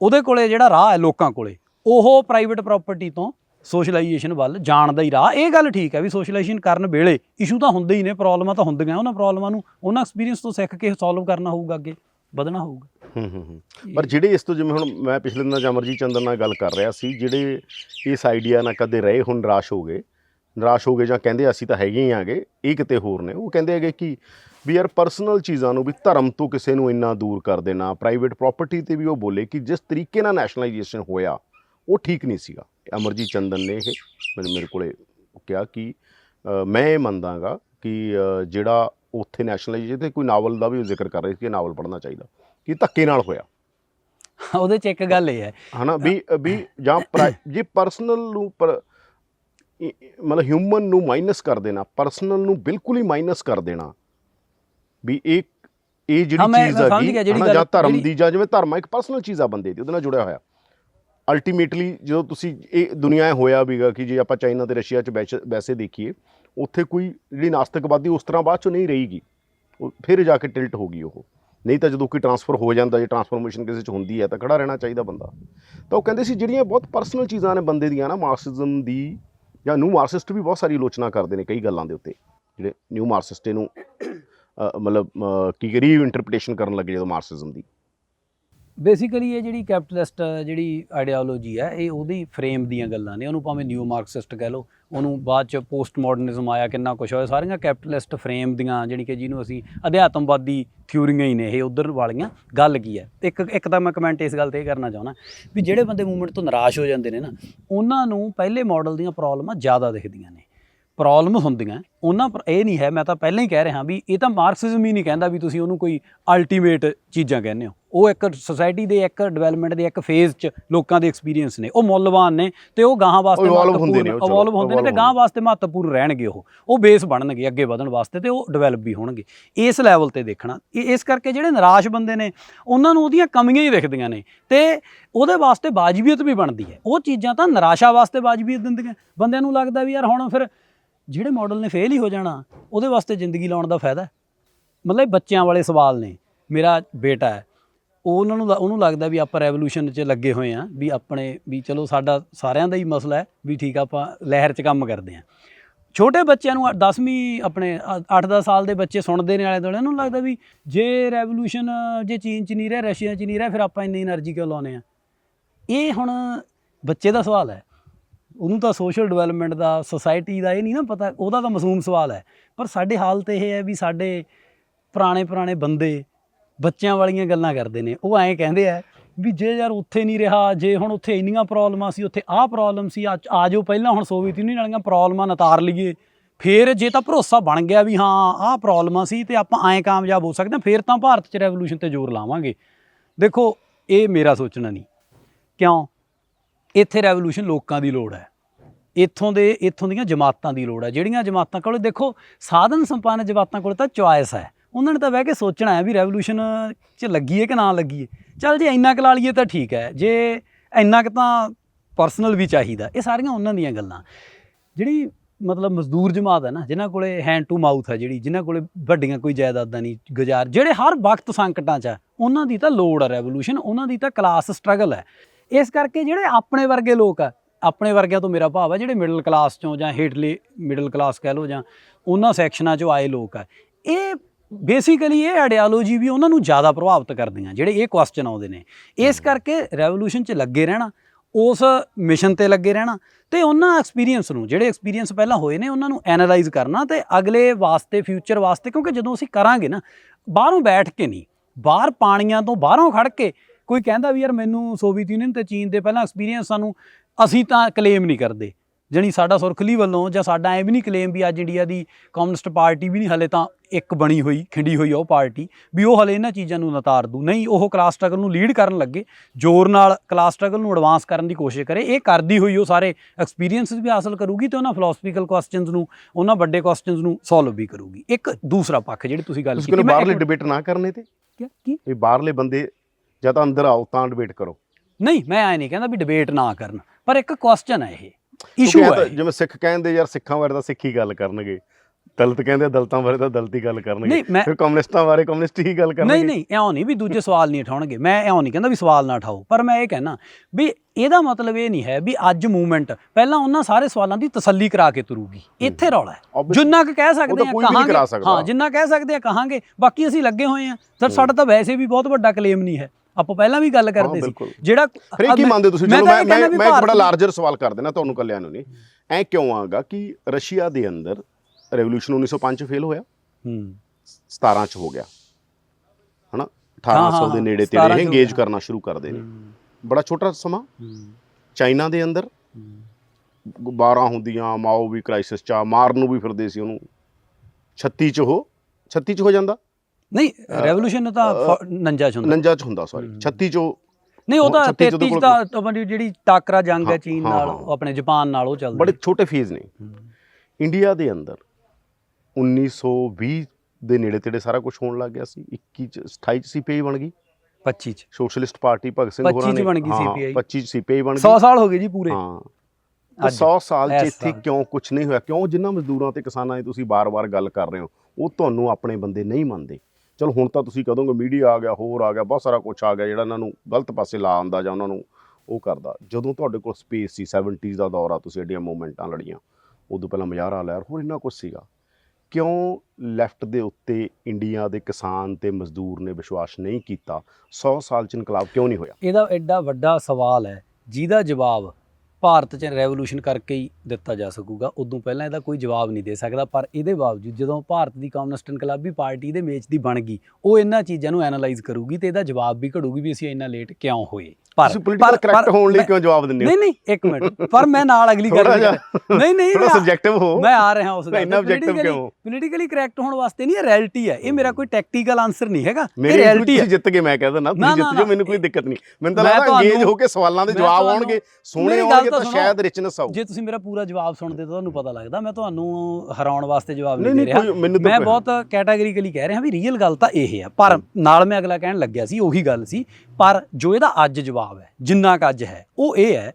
S2: ਉਹਦੇ ਕੋਲੇ ਜਿਹੜਾ ਰਾਹ ਹੈ ਲੋਕਾਂ ਕੋਲੇ। ਉਹ ਪ੍ਰਾਈਵੇਟ ਪ੍ਰਾਪਰਟੀ ਤੋਂ ਸੋਸ਼ਲਾਈਜੇਸ਼ਨ ਵੱਲ ਜਾਣ ਦਾ ਹੀ ਰਾਹ। ਇਹ ਗੱਲ ਠੀਕ ਹੈ ਵੀ ਸੋਸ਼ਲਾਈਜੇਸ਼ਨ ਕਰਨ ਵੇਲੇ ਇਸ਼ੂ ਤਾਂ ਹੁੰਦੇ ਹੀ ਨੇ ਪ੍ਰੋਬਲਮਾਂ ਤਾਂ ਹੁੰਦੀਆਂ ਉਹਨਾਂ ਪ੍ਰੋਬਲਮਾਂ ਨੂੰ। ਉਹਨਾਂ ਐਕਸਪੀਰੀਅੰਸ ਤੋਂ ਸਿੱਖ ਕੇ ਸੋਲਵ ਕਰਨਾ ਹੋਊਗਾ ਅੱਗੇ, ਵਧਣਾ ਹੋਊਗਾ।
S1: ਹੂੰ ਹੂੰ ਪਰ ਜਿਹੜੇ ਇਸ ਤੋਂ ਜਿਵੇਂ ਹੁਣ ਮੈਂ ਪਿਛਲੇ ਦਿਨਾਂ ਚ ਅਮਰਜੀਤ ਚੰਦਰ ਨਾਲ ਗੱਲ ਕਰ ਰਿਹਾ ਸੀ, ਜਿਹੜੇ ਇਸ ਆਈਡੀਆ ਨਾਲ ਕਦੇ ਰਹੇ, ਹੁਣ ਨਿਰਾਸ਼ ਹੋ ਗਏ। ਨਿਰਾਸ਼ ਹੋ ਗਏ ਜਾਂ ਕਹਿੰਦੇ ਅਸੀਂ ਤਾਂ ਹੈਗੇ ਹੀ ਆਗੇ, ਇਹ ਕਿਤੇ ਹੋਰ ਨੇ। ਉਹ ਕਹਿੰਦੇ ਹੈਗੇ ਕਿ ਵੀ ਯਾਰ ਪਰਸਨਲ ਚੀਜ਼ਾਂ ਨੂੰ ਵੀ ਧਰਮ ਤੋਂ ਕਿਸੇ ਨੂੰ ਇੰਨਾ ਦੂਰ ਕਰ ਦੇਣਾ ਪ੍ਰਾਈਵੇਟ ਪ੍ਰਾਪਰਟੀ ਤੇ ਵੀ ਉਹ ਬੋਲੇ ਕਿ ਜਿਸ ਤਰੀਕੇ ਨਾਲ ਨੈਸ਼ਨਲਾਈਜੇਸ਼ਨ ਹੋਇਆ ਉਹ ਠੀਕ ਨਹੀਂ ਸੀਗਾ। ਅਮਰਜੀਤ ਚੰਦਨ ਨੇ ਇਹ ਮੇਰੇ ਮੇਰੇ ਕੋਲੇ ਕਿਹਾ ਕਿ ਮੈਂ ਇਹ ਮੰਨਦਾਗਾ ਕਿ ਜਿਹੜਾ ਉੱਥੇ ਨੈਸ਼ਨਲਾਈਜੇਸ਼ਨ ਤੇ ਕੋਈ ਨਾਵਲ ਦਾ ਵੀ ਜ਼ਿਕਰ ਕਰ ਰਹੇ ਸੀ ਕਿ ਨਾਵਲ ਪੜ੍ਹਨਾ ਚਾਹੀਦਾ। ਕਿ ਧੱਕੇ ਨਾਲ ਹੋਇਆ।
S2: ਉਹਦੇ 'ਚ ਇੱਕ ਗੱਲ ਇਹ ਹੈ।
S1: ਹਨਾ ਵੀ ਵੀ ਜਾਂ ਜੇ ਪਰਸਨਲ ਨੂੰ ਪਰ ਮਤਲਬ ਹਿਊਮਨ ਨੂੰ ਮਾਈਨਸ ਕਰ ਦੇਣਾ ਪਰਸਨਲ ਨੂੰ ਬਿਲਕੁਲ ਹੀ ਮਾਈਨਸ ਕਰ ਦੇਣਾ ਵੀ ਇਹ ਇਹ ਜਿਹੜੀ ਚੀਜ਼ ਹੈਗੀ ਜਾਂ ਧਰਮ ਦੀ ਜਾਂ ਜਿਵੇਂ ਧਰਮ ਇੱਕ ਪਰਸਨਲ ਚੀਜ਼ ਆ ਬੰਦੇ ਦੀ ਉਹਦੇ ਨਾਲ ਜੁੜਿਆ ਹੋਇਆ। ਅਲਟੀਮੇਟਲੀ ਜਦੋਂ ਤੁਸੀਂ ਇਹ ਦੁਨੀਆ 'ਚ ਹੋਇਆ ਵੀਗਾ ਕਿ ਜੇ ਆਪਾਂ ਚਾਈਨਾ ਤੇ ਰਸ਼ੀਆ 'ਚ ਵੈਸੇ- ਵੈਸੇ ਦੇਖੀਏ, ਉੱਥੇ ਕੋਈ ਜਿਹੜੀ ਨਾਸਤਿਕਵਾਦੀ ਉਸ ਤਰ੍ਹਾਂ ਬਾਅਦ 'ਚੋਂ ਨਹੀਂ ਰਹੇਗੀ। ਉਹ ਫਿਰ ਜਾ ਕੇ ਟਿਲਟ ਹੋ ਗਈ ਉਹ। ਨਹੀਂ ਤਾਂ ਜਦੋਂ ਕੋਈ ਟਰਾਂਸਫਰ ਹੋ ਜਾਂਦਾ, ਜੇ ਟਰਾਂਸਫਰਮੇਸ਼ਨ ਕਿਸੇ 'ਚ ਹੁੰਦੀ ਹੈ ਤਾਂ ਖੜਾ ਰਹਿਣਾ ਚਾਹੀਦਾ ਬੰਦਾ। ਤਾਂ ਉਹ ਕਹਿੰਦੇ ਸੀ ਜਿਹੜੀਆਂ ਬਹੁਤ ਪਰਸਨਲ ਚੀਜ਼ਾਂ ਨੇ ਬੰਦੇ ਦੀਆਂ ਨਾ ਮਾਰਕਸਿਜ਼ਮ ਦੀ ਜਾਂ ਨਿਊ ਮਾਰਕਸਿਸਟ ਵੀ ਬਹੁਤ ਸਾਰੀ ਆਲੋਚਨਾ ਕਰਦੇ ਨੇ ਕਈ ਗੱਲਾਂ ਦੇ ਉੱਤੇ। ਜਿਹੜੇ ਨਿਊ ਮਾਰਕਸਿਸਟ ਇਹਨੂੰ ਮਤਲਬ ਕੀ ਰੀ ਇੰਟਰਪ੍ਰੀਟੇਸ਼ਨ ਕਰਨ ਲੱਗੇ ਜਦੋਂ ਮਾਰਕਸਿਜ਼ਮ ਦੀ।
S2: ਬੇਸਿਕਲੀ ਇਹ ਜਿਹੜੀ ਕੈਪੀਟਲਿਸਟ ਜਿਹੜੀ ਆਈਡੀਓਲੋਜੀ ਹੈ, ਇਹ ਉਹਦੀ ਫਰੇਮ ਦੀਆਂ ਗੱਲਾਂ ਨੇ। ਉਹਨੂੰ ਭਾਵੇਂ ਨਿਊ ਮਾਰਕਸਿਸਟ ਕਹਿ ਲਓ, ਉਹਨੂੰ ਬਾਅਦ ਚ ਪੋਸਟ ਮਾਡਰਨਿਜ਼ਮ ਆਇਆ, ਕਿੰਨਾ ਕੁਝ ਹੋਇਆ, ਸਾਰੀਆਂ ਕੈਪੀਟਲਿਸਟ ਫਰੇਮ ਦੀਆਂ ਜਿਹੜੀ ਕਿ ਜਿਹਨੂੰ ਅਸੀਂ ਅਧਿਆਤਮਵਾਦੀ ਥਿਊਰੀਆਂ ਹੀ ਨੇ, ਇਹ ਉਧਰ ਵਾਲੀਆਂ ਗੱਲ ਕੀ ਹੈ। ਇੱਕ ਇੱਕ ਤਾਂ ਮੈਂ ਕਮੈਂਟ ਇਸ ਗੱਲ ਤੇ ਇਹ ਕਰਨਾ ਚਾਹੁੰਦਾ ਵੀ ਜਿਹੜੇ ਬੰਦੇ ਮੂਵਮੈਂਟ ਤੋਂ ਨਿਰਾਸ਼ ਹੋ ਜਾਂਦੇ ਨੇ ਨਾ, ਉਹਨਾਂ ਨੂੰ ਪਹਿਲੇ ਮਾਡਲ ਦੀਆਂ ਪ੍ਰੋਬਲਮਾਂ ਜ਼ਿਆਦਾ ਦਿਖਦੀਆਂ ਨੇ। ਪ੍ਰੋਬਲਮ ਹੁੰਦੀਆਂ। ਉਹਨਾਂ ਪਰ ਇਹ ਨਹੀਂ ਹੈ ਮੈਂ ਤਾਂ ਪਹਿਲਾਂ ਹੀ ਕਹਿ ਰਿਹਾ ਵੀ ਇਹ ਤਾਂ ਮਾਰਕਸਿਜ਼ਮ ਹੀ ਨਹੀਂ ਕਹਿੰਦਾ ਵੀ ਤੁਸੀਂ ਉਹਨੂੰ ਕੋਈ ਅਲਟੀਮੇਟ ਚੀਜ਼ਾਂ ਕਹਿੰਦੇ ਹੋ। ਉਹ ਇੱਕ ਸੋਸਾਇਟੀ ਦੇ ਇੱਕ ਡਿਵੈਲਪਮੈਂਟ ਦੇ ਇੱਕ ਫੇਜ਼ 'ਚ ਲੋਕਾਂ ਦੇ ਐਕਸਪੀਰੀਅੰਸ ਨੇ। ਉਹ ਮੁੱਲਵਾਨ ਨੇ ਤੇ ਉਹ ਗਾਹਾਂ ਵਾਸਤੇ
S1: evolve ਹੁੰਦੇ ਨੇ,
S2: ਇਵੋਲਵ ਹੁੰਦੇ ਨੇ ਤੇ ਗਾਹਾਂ ਵਾਸਤੇ ਮਹੱਤਵਪੂਰਨ ਰਹਿਣਗੇ ਉਹ। ਉਹ ਬੇਸ ਬਣਨਗੇ ਅੱਗੇ ਵਧਣ ਵਾਸਤੇ ਤੇ ਉਹ ਡਿਵੈਲਪ ਵੀ ਹੋਣਗੇ। ਇਸ ਲੈਵਲ ਤੇ ਦੇਖਣਾ। ਇਸ ਕਰਕੇ ਜਿਹੜੇ ਨਿਰਾਸ਼ ਬੰਦੇ ਨੇ ਉਹਨਾਂ ਨੂੰ ਉਹਦੀਆਂ ਕਮੀਆਂ ਹੀ ਦਿਖਦੀਆਂ ਨੇ। ਤੇ ਉਹਦੇ ਵਾਸਤੇ ਵਾਜਬੀਅਤ ਵੀ ਬਣਦੀ ਹੈ। ਉਹ ਚੀਜ਼ਾਂ ਤਾਂ ਨਿਰਾਸ਼ਾ ਵਾਸਤੇ ਵਾਜਬੀਅਤ ਦਿੰਦੀਆਂ। ਬੰਦਿਆਂ ਨੂੰ ਲੱਗਦਾ ਵੀ ਯਾਰ ਹੁਣ ਫਿਰ ਜਿਹੜੇ ਮਾਡਲ ਨੇ ਫੇਲ ਹੀ ਹੋ ਜਾਣਾ, ਉਹਦੇ ਵਾਸਤੇ ਜ਼ਿੰਦਗੀ ਲਾਉਣ ਦਾ ਫਾਇਦਾ ਮਤਲਬ ਇਹ ਬੱਚਿਆਂ ਵਾਲੇ ਸਵਾਲ ਨੇ, ਮੇਰਾ ਬੇਟਾ ਹੈ, ਉਹ ਉਹਨਾਂ ਨੂੰ ਉਹਨੂੰ ਲੱਗਦਾ ਵੀ ਆਪਾਂ ਰੈਵੋਲੂਸ਼ਨ 'ਚ ਲੱਗੇ ਹੋਏ ਆ ਵੀ ਆਪਣੇ, ਵੀ ਚਲੋ ਸਾਡਾ ਸਾਰਿਆਂ ਦਾ ਹੀ ਮਸਲਾ ਹੈ, ਵੀ ਠੀਕ ਆਪਾਂ ਲਹਿਰ 'ਚ ਕੰਮ ਕਰਦੇ ਆ ਛੋਟੇ ਬੱਚਿਆਂ ਨੂੰ 10ਵੀਂ ਆਪਣੇ 8-10 ਸਾਲ ਦੇ ਬੱਚੇ ਸੁਣਦੇ ਨੇ ਆਲੇ ਦੁਆਲੇ ਨੂੰ ਲੱਗਦਾ ਵੀ ਜੇ ਰੈਵੋਲੂਸ਼ਨ ਜੇ ਚੀਨ 'ਚ ਨਹੀਂ ਰਿਹਾ, ਰਸ਼ੀਆ 'ਚ ਨਹੀਂ ਰਿਹਾ, ਫਿਰ ਆਪਾਂ ਇੰਨੀ એનર્ਜੀ ਕਿਉਂ ਲਾਉਨੇ ਆ ਇਹ ਹੁਣ ਬੱਚੇ ਦਾ ਸਵਾਲ ਹੈ। ਉਹਨੂੰ ਤਾਂ ਸੋਸ਼ਲ ਡਿਵੈਲਪਮੈਂਟ ਦਾ ਸੋਸਾਇਟੀ ਦਾ ਇਹ ਨਹੀਂ ਨਾ ਪਤਾ, ਉਹਦਾ ਤਾਂ ਮਾਸੂਮ ਸਵਾਲ ਹੈ। ਪਰ ਸਾਡੇ ਹਾਲਤ ਇਹ ਹੈ ਵੀ ਸਾਡੇ ਪੁਰਾਣੇ ਪੁਰਾਣੇ ਬੰਦੇ ਬੱਚਿਆਂ ਵਾਲੀਆਂ ਗੱਲਾਂ ਕਰਦੇ ਨੇ। ਉਹ ਐਂ ਕਹਿੰਦੇ ਆ ਵੀ ਜੇ ਯਾਰ ਉੱਥੇ ਨਹੀਂ ਰਿਹਾ, ਜੇ ਹੁਣ ਉੱਥੇ ਇੰਨੀਆਂ ਪ੍ਰੋਬਲਮਾਂ ਸੀ, ਉੱਥੇ ਆਹ ਪ੍ਰੋਬਲਮ ਸੀ ਆ ਆ ਜਾਓ ਪਹਿਲਾਂ ਹੁਣ ਸੋਵੀਅਤ ਯੂਨੀਅਨ ਵਾਲੀਆਂ ਪ੍ਰੋਬਲਮਾਂ ਨਤਾਰ ਲਈਏ। ਫੇਰ ਜੇ ਤਾਂ ਭਰੋਸਾ ਬਣ ਗਿਆ ਵੀ ਹਾਂ, ਆਹ ਪ੍ਰੋਬਲਮਾਂ ਸੀ ਤੇ ਆਪਾਂ ਐਂ ਕਾਮਯਾਬ ਹੋ ਸਕਦੇ ਹਾਂ, ਫੇਰ ਤਾਂ ਭਾਰਤ 'ਚ ਰੈਵੋਲੂਸ਼ਨ ਤੇ ਜ਼ੋਰ ਲਾਵਾਂਗੇ। ਦੇਖੋ, ਇਹ ਮੇਰਾ ਸੋਚਣਾ ਨਹੀਂ। ਕਿਉਂ? ਇੱਥੇ ਰੈਵੋਲੂਸ਼ਨ ਲੋਕਾਂ ਦੀ ਲੋੜ ਹੈ। ਇੱਥੋਂ ਦੇ, ਇੱਥੋਂ ਦੀਆਂ ਜਮਾਤਾਂ ਦੀ ਲੋੜ ਹੈ। ਜਿਹੜੀਆਂ ਜਮਾਤਾਂ ਕੋਲ, ਦੇਖੋ, ਸਾਧਨ ਸੰਪੰਨ ਜਮਾਤਾਂ ਕੋਲ ਤਾਂ ਚੁਆਇਸ ਹੈ। ਉਹਨਾਂ ਨੇ ਤਾਂ ਬਹਿ ਕੇ ਸੋਚਣਾ ਹੈ ਵੀ ਰੈਵੋਲੂਸ਼ਨ 'ਚ ਲੱਗੀਏ ਕਿ ਨਾ ਲੱਗੀਏ। ਚੱਲ ਜੇ ਇੰਨਾ ਕੁ ਲਾ ਲਈਏ ਤਾਂ ਠੀਕ ਹੈ। ਜੇ ਇੰਨਾ ਕੁ ਤਾਂ ਪਰਸਨਲ ਵੀ ਚਾਹੀਦਾ। ਇਹ ਸਾਰੀਆਂ ਉਹਨਾਂ ਦੀਆਂ ਗੱਲਾਂ। ਜਿਹੜੀ ਮਤਲਬ ਮਜ਼ਦੂਰ ਜਮਾਤ ਹੈ ਨਾ, ਜਿਨ੍ਹਾਂ ਕੋਲੇ ਹੈਂਡ ਟੂ ਮਾਊਥ ਹੈ ਜਿਹੜੀ, ਜਿਨ੍ਹਾਂ ਕੋਲੇ ਵੱਡੀਆਂ ਕੋਈ ਜਾਇਦਾਦਾਂ ਨਹੀਂ, ਗੁਜ਼ਾਰ, ਜਿਹੜੇ ਹਰ ਵਕਤ ਸੰਕਟਾਂ 'ਚ ਆ ਉਹਨਾਂ ਦੀ ਤਾਂ ਲੋੜ ਹੈ ਰੈਵੋਲੂਸ਼ਨ ਉਹਨਾਂ ਦੀ ਤਾਂ ਕਲਾਸ ਸਟਰਗਲ ਹੈ। ਇਸ ਕਰਕੇ ਜਿਹੜੇ ਆਪਣੇ ਵਰਗੇ ਲੋਕ ਆ ਆਪਣੇ ਵਰਗਿਆਂ ਤੋਂ ਮੇਰਾ ਭਾਵ ਹੈ ਜਿਹੜੇ ਮਿਡਲ ਕਲਾਸ ਚੋਂ ਜਾਂ ਹੇਠਲੇ ਮਿਡਲ ਕਲਾਸ ਕਹਿ ਲਓ ਜਾਂ ਉਹਨਾਂ ਸੈਕਸ਼ਨਾਂ ਚੋਂ ਆਏ ਲੋਕ ਆ ਇਹ ਬੇਸਿਕਲੀ ਇਹ ਆਈਡੀਓਲੋਜੀ ਵੀ ਉਹਨਾਂ ਨੂੰ ਜ਼ਿਆਦਾ ਪ੍ਰਭਾਵਿਤ ਕਰਦੀਆਂ ਜਿਹੜੇ ਇਹ ਕੁਐਸਚਨ ਆਉਂਦੇ ਨੇ। ਇਸ ਕਰਕੇ ਰੈਵੋਲੂਸ਼ਨ 'ਚ ਲੱਗੇ ਰਹਿਣਾ ਉਸ ਮਿਸ਼ਨ ਤੇ ਲੱਗੇ ਰਹਿਣਾ ਤੇ ਉਹਨਾਂ ਐਕਸਪੀਰੀਅੰਸ ਨੂੰ ਜਿਹੜੇ ਐਕਸਪੀਰੀਅੰਸ ਪਹਿਲਾਂ ਹੋਏ ਨੇ ਉਹਨਾਂ ਨੂੰ ਐਨਾਲਾਈਜ਼ ਕਰਨਾ ਤੇ ਅਗਲੇ ਵਾਸਤੇ ਫਿਊਚਰ ਵਾਸਤੇ ਕਿਉਂਕਿ ਜਦੋਂ ਅਸੀਂ ਕਰਾਂਗੇ ਨਾ ਬਾਹਰੋਂ ਬੈਠ ਕੇ ਨਹੀਂ ਬਾਹਰ ਪਾਣੀਆਂ ਤੋਂ ਬਾਹਰੋਂ ਖੜ ਕੇ ਕੋਈ ਕਹਿੰਦਾ ਵੀ ਯਾਰ ਮੈਨੂੰ ਸੋਵੀਅਤ ਯੂਨੀਅਨ ਤੇ ਚੀਨ ਦੇ ਪਹਿਲਾਂ ਐਕਸਪੀਰੀਅੰਸ ਸਾਨੂੰ ਅਸੀਂ ਤਾਂ ਕਲੇਮ ਨਹੀਂ ਕਰਦੇ। ਜਣੀ ਸਾਡਾ ਸੁਰਖਲੀ ਵੱਲੋਂ ਜਾਂ ਸਾਡਾ ਐ ਵੀ ਨਹੀਂ ਕਲੇਮ ਵੀ ਅੱਜ ਇੰਡੀਆ ਦੀ ਕਮਿਊਨਿਸਟ ਪਾਰਟੀ ਵੀ ਨਹੀਂ ਹਲੇ ਤਾਂ ਇੱਕ ਬਣੀ ਹੋਈ ਖਿੰਡੀ ਹੋਈ ਉਹ ਪਾਰਟੀ ਵੀ ਉਹ ਹਲੇ ਇਹਨਾਂ ਚੀਜ਼ਾਂ ਨੂੰ ਨਤਾਰ ਦੂ। ਨਹੀਂ ਉਹ ਕਲਾਸ ਸਟਰਗਲ ਨੂੰ ਲੀਡ ਕਰਨ ਲੱਗੇ ਜ਼ੋਰ ਨਾਲ ਕਲਾਸ ਸਟਰਗਲ ਨੂੰ ਐਡਵਾਂਸ ਕਰਨ ਦੀ ਕੋਸ਼ਿਸ਼ ਕਰੇ। ਇਹ ਕਰਦੀ ਹੋਈ ਉਹ ਸਾਰੇ ਐਕਸਪੀਰੀਅੰਸਸ ਵੀ ਹਾਸਲ ਕਰੂਗੀ ਤੇ ਉਹਨਾਂ ਫਿਲਾਸਫੀਕਲ ਕੁਐਸਚਨਸ ਨੂੰ ਉਹਨਾਂ ਵੱਡੇ ਕੁਐਸਚਨਸ ਨੂੰ ਸੋਲਵ ਵੀ ਕਰੂਗੀ। ਇੱਕ ਦੂਸਰਾ ਪੱਖ ਜਿਹੜੀ ਤੁਸੀਂ ਗੱਲ ਕੀਤੀ ਮੈਂ
S1: ਬਾਹਰਲੇ ਡਿਬੇਟ ਨਾ ਕਰਨੇ ਤੇ।
S2: ਕੀ-
S1: ਵੀ ਬਾਹਰਲੇ ਬੰਦੇ ਜਾਂ ਤਾਂ ਅੰਦਰ ਆਓ ਤਾਂ ਡਿਬੇਟ ਕਰੋ।
S2: ਨਹੀਂ ਮੈਂ ਐ ਨਹੀਂ ਕਹਿੰਦਾ ਵੀ ਡਿਬੇਟ ਨਾ ਕਰਨ ਪਰ ਇੱਕ ਕੁਐਸਚਨ ਹੈ ਇਹ। ਇਸ਼ੂ ਹੈ
S1: ਜਿਵੇਂ ਸਿੱਖ ਕਹਿੰਦੇ ਯਾਰ ਸਿੱਖਾਂ ਬਾਰੇ ਤਾਂ ਸਿੱਖੀ ਗੱਲ ਕਰਨਗੇ। ਦਲਿਤ ਕਹਿੰਦੇ ਦਲਿਤਾਂ ਬਾਰੇ ਤਾਂ ਦਲਤੀ ਗੱਲ ਕਰਨਗੇ। ਫਿਰ ਕਮਿਊਨਿਸਟਾਂ ਬਾਰੇ ਕਮਿਊਨਿਸਟ ਹੀ ਗੱਲ ਕਰਨਗੇ।
S2: ਨਹੀਂ ਨਹੀਂ ਇਉਂ ਨਹੀਂ ਵੀ ਦੂਜੇ ਸਵਾਲ ਨਹੀਂ ਉਠਾਉਣਗੇ। ਮੈਂ ਇਉਂ ਨਹੀਂ ਕਹਿੰਦਾ ਵੀ ਸਵਾਲ ਨਾ ਉਠਾਓ ਪਰ ਮੈਂ ਇਹ ਕਹਿਣਾ ਵੀ ਇਹਦਾ ਮਤਲਬ ਇਹ ਨਹੀਂ ਹੈ ਵੀ ਅੱਜ ਮੂਵਮੈਂਟ ਪਹਿਲਾਂ ਉਹਨਾਂ ਸਾਰੇ ਸਵਾਲਾਂ ਦੀ ਤਸੱਲੀ ਕਰਾ ਕੇ ਤੁਰੂਗੀ। ਇੱਥੇ ਰੌਲਾ ਹੈ। ਜਿੰਨਾ ਕੁ ਕਹਿ ਸਕਦੇ ਆ ਕਹਾਂਗੇ। ਹਾਂ ਜਿੰਨਾ ਕਹਿ ਸਕਦੇ ਆ ਕਹਾਂਗੇ ਬਾਕੀ ਅਸੀਂ ਲੱਗੇ ਹੋਏ ਆ ਸਰ ਸਾਡਾ ਤਾਂ ਵੈਸੇ ਵੀ ਬਹੁਤ ਵੱਡਾ ਕਲੇਮ ਨਹੀਂ ਹੈ। ਆਪਾਂ ਪਹਿਲਾਂ ਵੀ ਗੱਲ ਕਰਦੇ ਸੀ। ਜਿਹੜਾ
S1: ਫਿਰ ਕੀ ਮੰਨਦੇ ਤੁਸੀਂ? ਚਲੋ ਮੈਂ ਮੈਂ ਇੱਕ ਬੜਾ ਲਾਰਜਰ ਸਵਾਲ ਕਰ ਦੇਣਾ ਤੁਹਾਨੂੰ ਕੱਲਿਆਂ ਨੂੰ ਨਹੀਂ। ਐ ਕਿਉਂ ਆਗਾ ਕਿ ਰਸ਼ੀਆ ਦੇ ਅੰਦਰ ਰੈਵੋਲੂਸ਼ਨ 1905 ਚ ਫੇਲ ਹੋਇਆ?
S2: ਹੂੰ।
S1: 17 ਚ ਹੋ ਗਿਆ। ਹਨਾ?
S2: ਹਾਂ,
S1: 1800 ਦੇ
S2: ਹਾਂ,
S1: ਨੇੜੇ
S2: 17
S1: ਤੇੜੇ
S2: ਹੋ
S1: ਇੰਗੇਜ। ਕਰਨਾ ਸ਼ੁਰੂ ਕਰਦੇ ਨੇ।
S2: ਹੂੰ,
S1: ਬੜਾ ਛੋਟਾ ਸਮਾਂ।
S2: ਹੂੰ,
S1: ਚਾਈਨਾ ਦੇ ਅੰਦਰ।
S2: ਹੂੰ।
S1: 12 ਹੁੰਦੀਆਂ ਮਾਓ ਵੀ ਕ੍ਰਾਈਸਿਸ ਚ ਆ ਮਾਰਨ ਨੂੰ ਵੀ ਫਿਰਦੇ ਸੀ ਉਹਨੂੰ। 36 ਚ ਉਹ? 36 ਚ ਹੋ ਜਾਂਦਾ?
S2: ਨਹੀਂ ਰੈਵੋਲੂਸ਼ਨ ਤਾਂ
S1: ਅ,
S2: 49 ਚ ਹੁੰਦਾ।
S1: 49 ਚ ਹੁੰਦਾ ਸੌਰੀ
S2: ਹੂੰ।
S1: 36 ਚ
S2: ਨਹੀਂ ਉਹ ਤਾਂ
S1: 36 ਚ
S2: 33
S1: ਉਹਦੇ
S2: ਦਾ ਜਿਹੜੀ ਟਾਕਰਾ ਜੰਗ ਹੈ ਚੀਨ ਨਾਲ ਆਪਣੇ ਜਾਪਾਨ ਨਾਲ ਉਹ ਚੱਲਦੀ
S1: ਬੜੇ ਛੋਟੇ ਫੇਜ਼ ਨੇ। ਇੰਡੀਆ ਦੇ ਅੰਦਰ 1920 ਦੇ ਨੇੜੇ ਤੇੜੇ ਸਾਰਾ ਕੁਝ ਹੋਣ ਲੱਗ ਗਿਆ ਸੀ। 21 ਚ 28 ਚ ਸੀਪੀਆਈ ਬਣ ਗਈ।
S2: 25 ਚ।
S1: ਸੋਸ਼ਲਿਸਟ ਪਾਰਟੀ ਭਗਤ ਸਿੰਘ
S2: 25
S1: ਹੋਰਾਂ
S2: ਚ
S1: ਨੇ।
S2: ਬਣ ਗਈ CPI
S1: 25 ਚ ਸੀਪੀਆਈ ਬਣ
S2: 100
S1: ਗਈ।
S2: ਸਾਲ ਹੋ ਗਏ ਜੀ ਪੂਰੇ।
S1: ਹਾਂ। ਤਾਂ
S2: ਅੱਜ,
S1: 100 ਸਾਲ ਚ ਇੱਥੇ। ਕਿਉਂ ਕੁਝ ਨਹੀਂ ਹੋਇਆ? ਕਿਉਂ ਜਿਨ੍ਹਾਂ ਮਜ਼ਦੂਰਾਂ ਤੇ ਕਿਸਾਨਾਂ ਦੀ ਤੁਸੀਂ ਬਾਰ-ਬਾਰ ਗੱਲ ਕਰ ਰਹੇ ਹੋ ਉਹ ਤੁਹਾਨੂੰ ਆਪਣੇ ਬੰਦੇ ਨਹੀਂ ਮੰਨਦੇ। ਚਲੋ ਹੁਣ ਤਾਂ ਤੁਸੀਂ ਕਹੋਗੇ ਮੀਡੀਆ ਆ ਗਿਆ, ਹੋਰ ਆ ਗਿਆ, ਬਹੁਤ ਸਾਰਾ ਕੁਝ ਆ ਗਿਆ ਜਿਹੜਾ ਇਹਨਾਂ ਨੂੰ ਗਲਤ ਪਾਸੇ ਲਾ ਆਂਦਾ ਜਾਂ ਉਹਨਾਂ ਨੂੰ ਉਹ ਕਰਦਾ। ਜਦੋਂ ਤੁਹਾਡੇ ਕੋਲ ਸਪੇਸ ਸੀ 70s ਦਾ ਦੌਰ ਆ, ਤੁਸੀਂ ਐਡੀਆਂ ਮੂਵਮੈਂਟਾਂ ਲੜੀਆਂ, ਉਦੋਂ ਪਹਿਲਾਂ ਮਜ਼ਾਰਾ ਲਹਿਰ ਹੋਰ ਇੰਨਾ ਕੁਝ ਸੀਗਾ। ਕਿਉਂ ਲੈਫਟ ਦੇ ਉੱਤੇ ਇੰਡੀਆ ਦੇ ਕਿਸਾਨ ਤੇ ਮਜ਼ਦੂਰ ਨੇ ਵਿਸ਼ਵਾਸ ਨਹੀਂ ਕੀਤਾ? 100 ਸਾਲ ਚ ਇਨਕਲਾਬ ਕਿਉਂ ਨਹੀਂ ਹੋਇਆ?
S2: ਇਹਦਾ ਐਡਾ ਵੱਡਾ ਸਵਾਲ ਹੈ, ਜਿਹਦਾ ਜਵਾਬ ਭਾਰਤ 'ਚ ਰੈਵੋਲੂਸ਼ਨ ਕਰਕੇ ਹੀ ਦਿੱਤਾ ਜਾ ਸਕੂਗਾ। ਉਦੋਂ ਪਹਿਲਾਂ ਇਹਦਾ ਕੋਈ ਜਵਾਬ ਨਹੀਂ ਦੇ ਸਕਦਾ ਪਰ ਇਹਦੇ ਬਾਵਜੂਦ ਜਦੋਂ ਭਾਰਤ ਦੀ ਕਮਿਊਨਿਸਟ ਇਨਕਲਾਬੀ ਪਾਰਟੀ ਦੇ ਮੇਚ ਦੀ ਬਣ ਗਈ ਉਹ ਇਹਨਾਂ ਚੀਜ਼ਾਂ ਨੂੰ ਐਨਾਲਾਈਜ਼ ਕਰੂਗੀ ਤੇ ਇਹਦਾ ਜਵਾਬ ਵੀ ਘੜੂਗੀ ਵੀ ਅਸੀਂ ਇੰਨਾ ਲੇਟ ਕਿਉਂ ਹੋਏ। ਪਰ
S1: ਪੋਲੀਟੀਕਲ ਕਰੈਕਟ ਹੋਣ ਲਈ ਕਿਉਂ ਜਵਾਬ ਦਿੰਦੇ ਹੋ?
S2: ਨਹੀਂ ਨਹੀਂ ਇੱਕ ਮਿੰਟ। ਪਰ ਮੈਂ ਨਾਲ ਅਗਲੀ ਗੱਲ ਨਹੀਂ ਨਹੀਂ
S1: ਥੋੜਾ ਸਬਜੈਕਟਿਵ ਹੋ।
S2: ਮੈਂ ਆ ਰਿਹਾ ਉਸ ਗੱਲ
S1: ਇੰਨਾ objective ਕਿਉਂ?
S2: ਪੋਲੀਟੀਕਲੀ ਕਰੈਕਟ ਹੋਣ ਵਾਸਤੇ ਨਹੀਂ ਇਹ ਰਿਐਲਿਟੀ ਹੈ। ਇਹ ਮੇਰਾ ਕੋਈ ਟੈਕਟੀਕਲ ਆਨਸਰ ਨਹੀਂ ਹੈਗਾ। ਇਹ ਰਿਐਲਿਟੀ ਹੈ।
S1: ਜਿੱਤ ਕੇ ਮੈਂ ਕਹਿ ਦਿੰਦਾ
S2: ਨਾ,
S1: ਤੁਸੀਂ ਜਿੱਤ
S2: ਨਾ,
S1: ਮੈਨੂੰ ਕੋਈ ਦਿੱਕਤ ਨਹੀਂ। ਮੈਨੂੰ ਤਾਂ ਲੱਗਦਾ ਅੰਗੇਜ ਹੋ ਕੇ ਸਵਾਲਾਂ ਦੇ ਜਵਾਬ ਆਉਣਗੇ ਸੋਹਣੇ ਆਉਣਗੇ
S2: ਤਾਂ।
S1: ਸ਼ਾਇਦ ਰਿਚਨੈਸ ਆਊ
S2: ਜੇ ਤੁਸੀਂ ਮੇਰਾ ਪੂਰਾ ਜਵਾਬ ਸੁਣਦੇ ਤਾਂ ਤੁਹਾਨੂੰ ਪਤਾ ਲੱਗਦਾ ਮੈਂ ਤੁਹਾਨੂੰ ਹਰਾਉਣ ਵਾਸਤੇ ਜਵਾਬ
S1: ਨਹੀਂ
S2: ਦੇ ਰਿਹਾ ਮੈਂ ਬਹੁਤ ਕੈਟਾਗਰੀਕਲੀ ਕਹਿ ਰਿਹਾ ਵੀ ਰੀਅਲ ਗੱਲ ਤਾਂ ਇਹ ਹੈ ਪਰ ਨਾਲ ਮੈਂ ਅਗਲਾ ਕਹਿਣ ਲੱਗਿਆ ਸੀ ਉਹੀ ਗੱਲ ਸੀ ਪਰ ਜੋ ਇਹਦਾ ਅੱਜ ਜਵਾਬ ਹੈ ਜਿੰਨਾ ਕੁ ਅੱਜ ਹੈ ਉਹ ਇਹ ਹੈ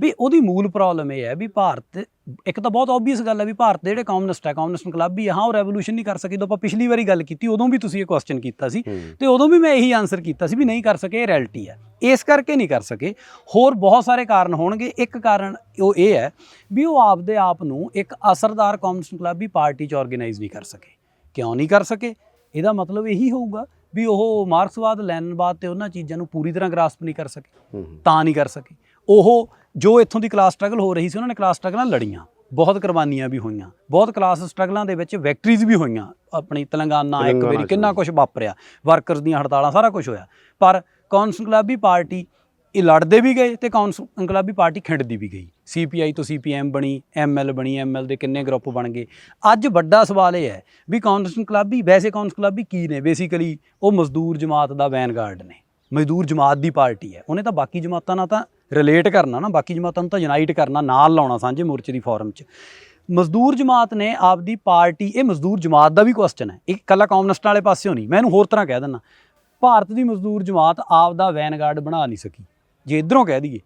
S2: ਵੀ ਉਹਦੀ ਮੂਲ ਪ੍ਰੋਬਲਮ ਇਹ ਹੈ ਵੀ ਭਾਰਤ ਇੱਕ ਤਾਂ ਬਹੁਤ ਆਬਵੀਅਸ ਗੱਲ ਹੈ ਵੀ ਭਾਰਤ ਦੇ ਜਿਹੜੇ ਕਮਿਊਨਿਸਟ ਹੈ ਕਮਿਊਨਿਸਟ ਇਨਕਲਾਬੀ ਹੈ ਹਾਂ ਉਹ ਰੈਵੋਲੂਸ਼ਨ ਨਹੀਂ ਕਰ ਸਕੇ ਜਦੋਂ ਆਪਾਂ ਪਿਛਲੀ ਵਾਰੀ ਗੱਲ ਕੀਤੀ ਉਦੋਂ ਵੀ ਤੁਸੀਂ ਇਹ ਕੁਐਸਚਨ ਕੀਤਾ ਸੀ। ਤੇ ਉਦੋਂ ਵੀ ਮੈਂ ਇਹੀ ਆਨਸਰ ਕੀਤਾ ਸੀ ਵੀ ਨਹੀਂ ਕਰ ਸਕੇ ਇਹ ਰਿਐਲਿਟੀ ਹੈ। ਇਸ ਕਰਕੇ ਨਹੀਂ ਕਰ ਸਕੇ। ਹੋਰ ਬਹੁਤ ਸਾਰੇ ਕਾਰਨ ਹੋਣਗੇ। ਇੱਕ ਕਾਰਨ ਉਹ ਇਹ ਹੈ ਵੀ ਉਹ ਆਪਦੇ ਆਪ ਨੂੰ ਇੱਕ ਅਸਰਦਾਰ ਕਮਿਊਨਿਸਟ ਇਨਕਲਾਬੀ ਪਾਰਟੀ ਚ ਆਰਗੇਨਾਈਜ਼ ਨਹੀਂ ਕਰ ਸਕੇ। ਕਿਉਂ ਨਹੀਂ ਕਰ ਸਕੇ? ਇਹਦਾ ਮਤਲਬ ਇਹੀ ਹੋਊਗਾ ਵੀ ਉਹ ਮਾਰਕਸਵਾਦ ਲੈਨਨਵਾਦ ਤੇ ਉਹਨਾਂ ਚੀਜ਼ਾਂ ਨੂੰ ਪੂਰੀ ਤਰ੍ਹਾਂ ਗ੍ਰਾਸਪ ਨਹੀਂ ਕਰ ਸਕੇ। ਤਾਂ ਨਹੀਂ ਕਰ ਸਕੇ। ਉਹ ਜੋ ਇੱਥੋਂ ਦੀ ਕਲਾਸ ਸਟਰਗਲ ਹੋ ਰਹੀ ਸੀ ਉਹਨਾਂ ਨੇ ਕਲਾਸ ਸਟਰਗਲਾਂ ਲੜੀਆਂ। ਬਹੁਤ ਕੁਰਬਾਨੀਆਂ ਵੀ ਹੋਈਆਂ। ਬਹੁਤ ਕਲਾਸ ਸਟਰਗਲਾਂ ਦੇ ਵਿੱਚ ਵਿਕਟਰੀਜ਼ ਵੀ ਹੋਈਆਂ। ਆਪਣੀ ਤੇਲੰਗਾਨਾ ਇੱਕ ਵਾਰੀ ਕਿੰਨਾ। ਕੁਝ ਵਾਪਰਿਆ। ਵਰਕਰਸ ਦੀਆਂ ਹੜਤਾਲਾਂ ਸਾਰਾ ਕੁਝ ਹੋਇਆ। ਪਰ ਕਾਂਗਰਸ ਇਨਕਲਾਬੀ ਪਾਰਟੀ ਇਹ ਲੜਦੇ ਵੀ ਗਏ ਤੇ ਕਾਂਗਰਸ ਇਨਕਲਾਬੀ ਪਾਰਟੀ ਖਿੰਡਦੀ ਵੀ ਗਈ। ਸੀਪੀਆਈ ਤੋਂ ਸੀਪੀਐਮ ਬਣੀ ਐਮਐਲ ਬਣੀ ਐਮਐਲ ਦੇ ਕਿੰਨੇ ਗਰੁੱਪ ਬਣ ਗਏ। ਅੱਜ ਵੱਡਾ ਸਵਾਲ ਇਹ ਹੈ ਵੀ ਕਾਂਗਰਸ ਇਨਕਲਾਬੀ ਵੈਸੇ ਕਾਂਗਰਸ ਇਨਕਲਾਬੀ ਕੀ ਨੇ? ਬੇਸਿਕਲੀ ਉਹ ਮਜ਼ਦੂਰ ਜਮਾਤ ਦਾ ਵੈਨਗਾਰਡ ਨੇ। ਮਜ਼ਦੂਰ ਜਮਾਤ ਦੀ ਪਾਰਟੀ ਹੈ। ਉਹਨੇ ਤਾਂ ਬਾਕੀ ਜਮਾਤਾਂ ਨਾਲ ਤਾਂ ਰਿਲੇਟ ਕਰਨਾ ਨਾ ਬਾਕੀ ਜਮਾਤਾਂ ਨੂੰ ਤਾਂ ਯੂਨਾਈਟ ਕਰਨਾ ਨਾਲ ਲਾਉਣਾ ਸਾਂਝੇ ਮੋਰਚੇ ਦੀ ਫੋਰਮ 'ਚ। ਮਜ਼ਦੂਰ ਜਮਾਤ ਨੇ ਆਪਦੀ ਪਾਰਟੀ ਇਹ ਮਜ਼ਦੂਰ ਜਮਾਤ ਦਾ ਵੀ ਕੁਐਸਚਨ ਹੈ। ਇਹ ਇਕੱਲਾ ਕਮਿਊਨਿਸਟਾਂ ਵਾਲੇ ਪਾਸਿਓਂ ਨਹੀਂ ਮੈਂ ਇਹਨੂੰ ਹੋਰ ਤਰ੍ਹਾਂ ਕਹਿ ਦਿੰਦਾ। ਭਾਰਤ ਦੀ ਮਜ਼ਦੂਰ ਜਮਾਤ ਆਪਦਾ ਵੈਨਗਾਰਡ ਬਣਾ ਨਹੀਂ ਸਕੀ। ਜੇ ਇਧਰੋਂ ਕਹਿ ਦਈਏ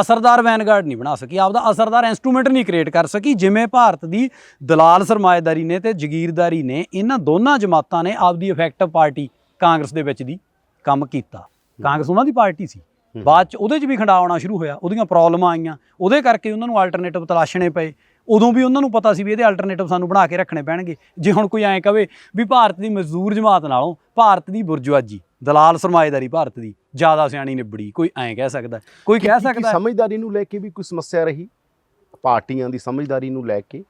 S2: ਅਸਰਦਾਰ ਵੈਨਗਾਰਡ ਨਹੀਂ ਬਣਾ ਸਕੀ ਆਪਦਾ ਅਸਰਦਾਰ ਇਨਸਟਰੂਮੈਂਟ ਨਹੀਂ ਕ੍ਰੀਏਟ ਕਰ ਸਕੀ ਜਿਵੇਂ ਭਾਰਤ ਦੀ ਦਲਾਲ ਸਰਮਾਏਦਾਰੀ ਨੇ ਤੇ ਜ਼ਗੀਰਦਾਰੀ ਨੇ ਇਹਨਾਂ ਦੋਨਾਂ ਜਮਾਤਾਂ ਨੇ ਆਪਦੀ ਇਫੈਕਟਿਵ ਪਾਰਟੀ ਕਾਂਗਰਸ ਦੇ ਵਿੱਚ ਦੀ ਕੰਮ ਕੀਤਾ। ਕਾਂਗਰਸ ਉਹਨਾਂ ਦੀ ਪਾਰਟੀ ਸੀ। ਬਾਅਦ ਚ ਉਹਦੇ ਚ ਵੀ ਖੰਡਾ ਆਉਣਾ ਸ਼ੁਰੂ ਹੋਇਆ ਉਹਦੀਆਂ ਪ੍ਰੋਬਲਮਾਂ ਆਈਆਂ। ਉਹਦੇ ਕਰਕੇ ਉਹਨਾਂ ਨੂੰ ਆਲਟਰਨੇਟਿਵ ਤਲਾਸ਼ਣੇ ਪਏ। ਉਦੋਂ ਵੀ ਉਹਨਾਂ ਨੂੰ ਪਤਾ ਸੀ ਵੀ ਇਹਦੇ ਆਲਟਰਨੇਟਿਵ ਸਾਨੂੰ ਬਣਾ ਕੇ ਰੱਖਣੇ ਪੈਣਗੇ। ਜੇ ਹੁਣ ਕੋਈ ਐਂ ਕਵੇ ਵੀ ਭਾਰਤ ਦੀ ਮਜ਼ਦੂਰ ਜਮਾਤ ਨਾਲੋਂ ਭਾਰਤ ਦੀ ਬੁਰਜੁਆਜੀ ਦਲਾਲ ਸਰਮਾਏਦਾਰੀ ਭਾਰਤ ਦੀ ਜ਼ਿਆਦਾ ਸਿਆਣੀ ਨਿਬੜੀ ਕੋਈ ਐਂ ਕਹਿ ਸਕਦਾ। ਕੋਈ ਕਹਿ ਸਕਦਾ
S1: ਸਮਝਦਾਰੀ ਨੂੰ ਲੈ ਕੇ ਵੀ ਕੋਈ ਸਮੱਸਿਆ ਰਹੀ? ਪਾਰਟੀਆਂ ਦੀ ਸਮਝਦਾਰੀ ਨੂੰ ਲੈ ਕੇ?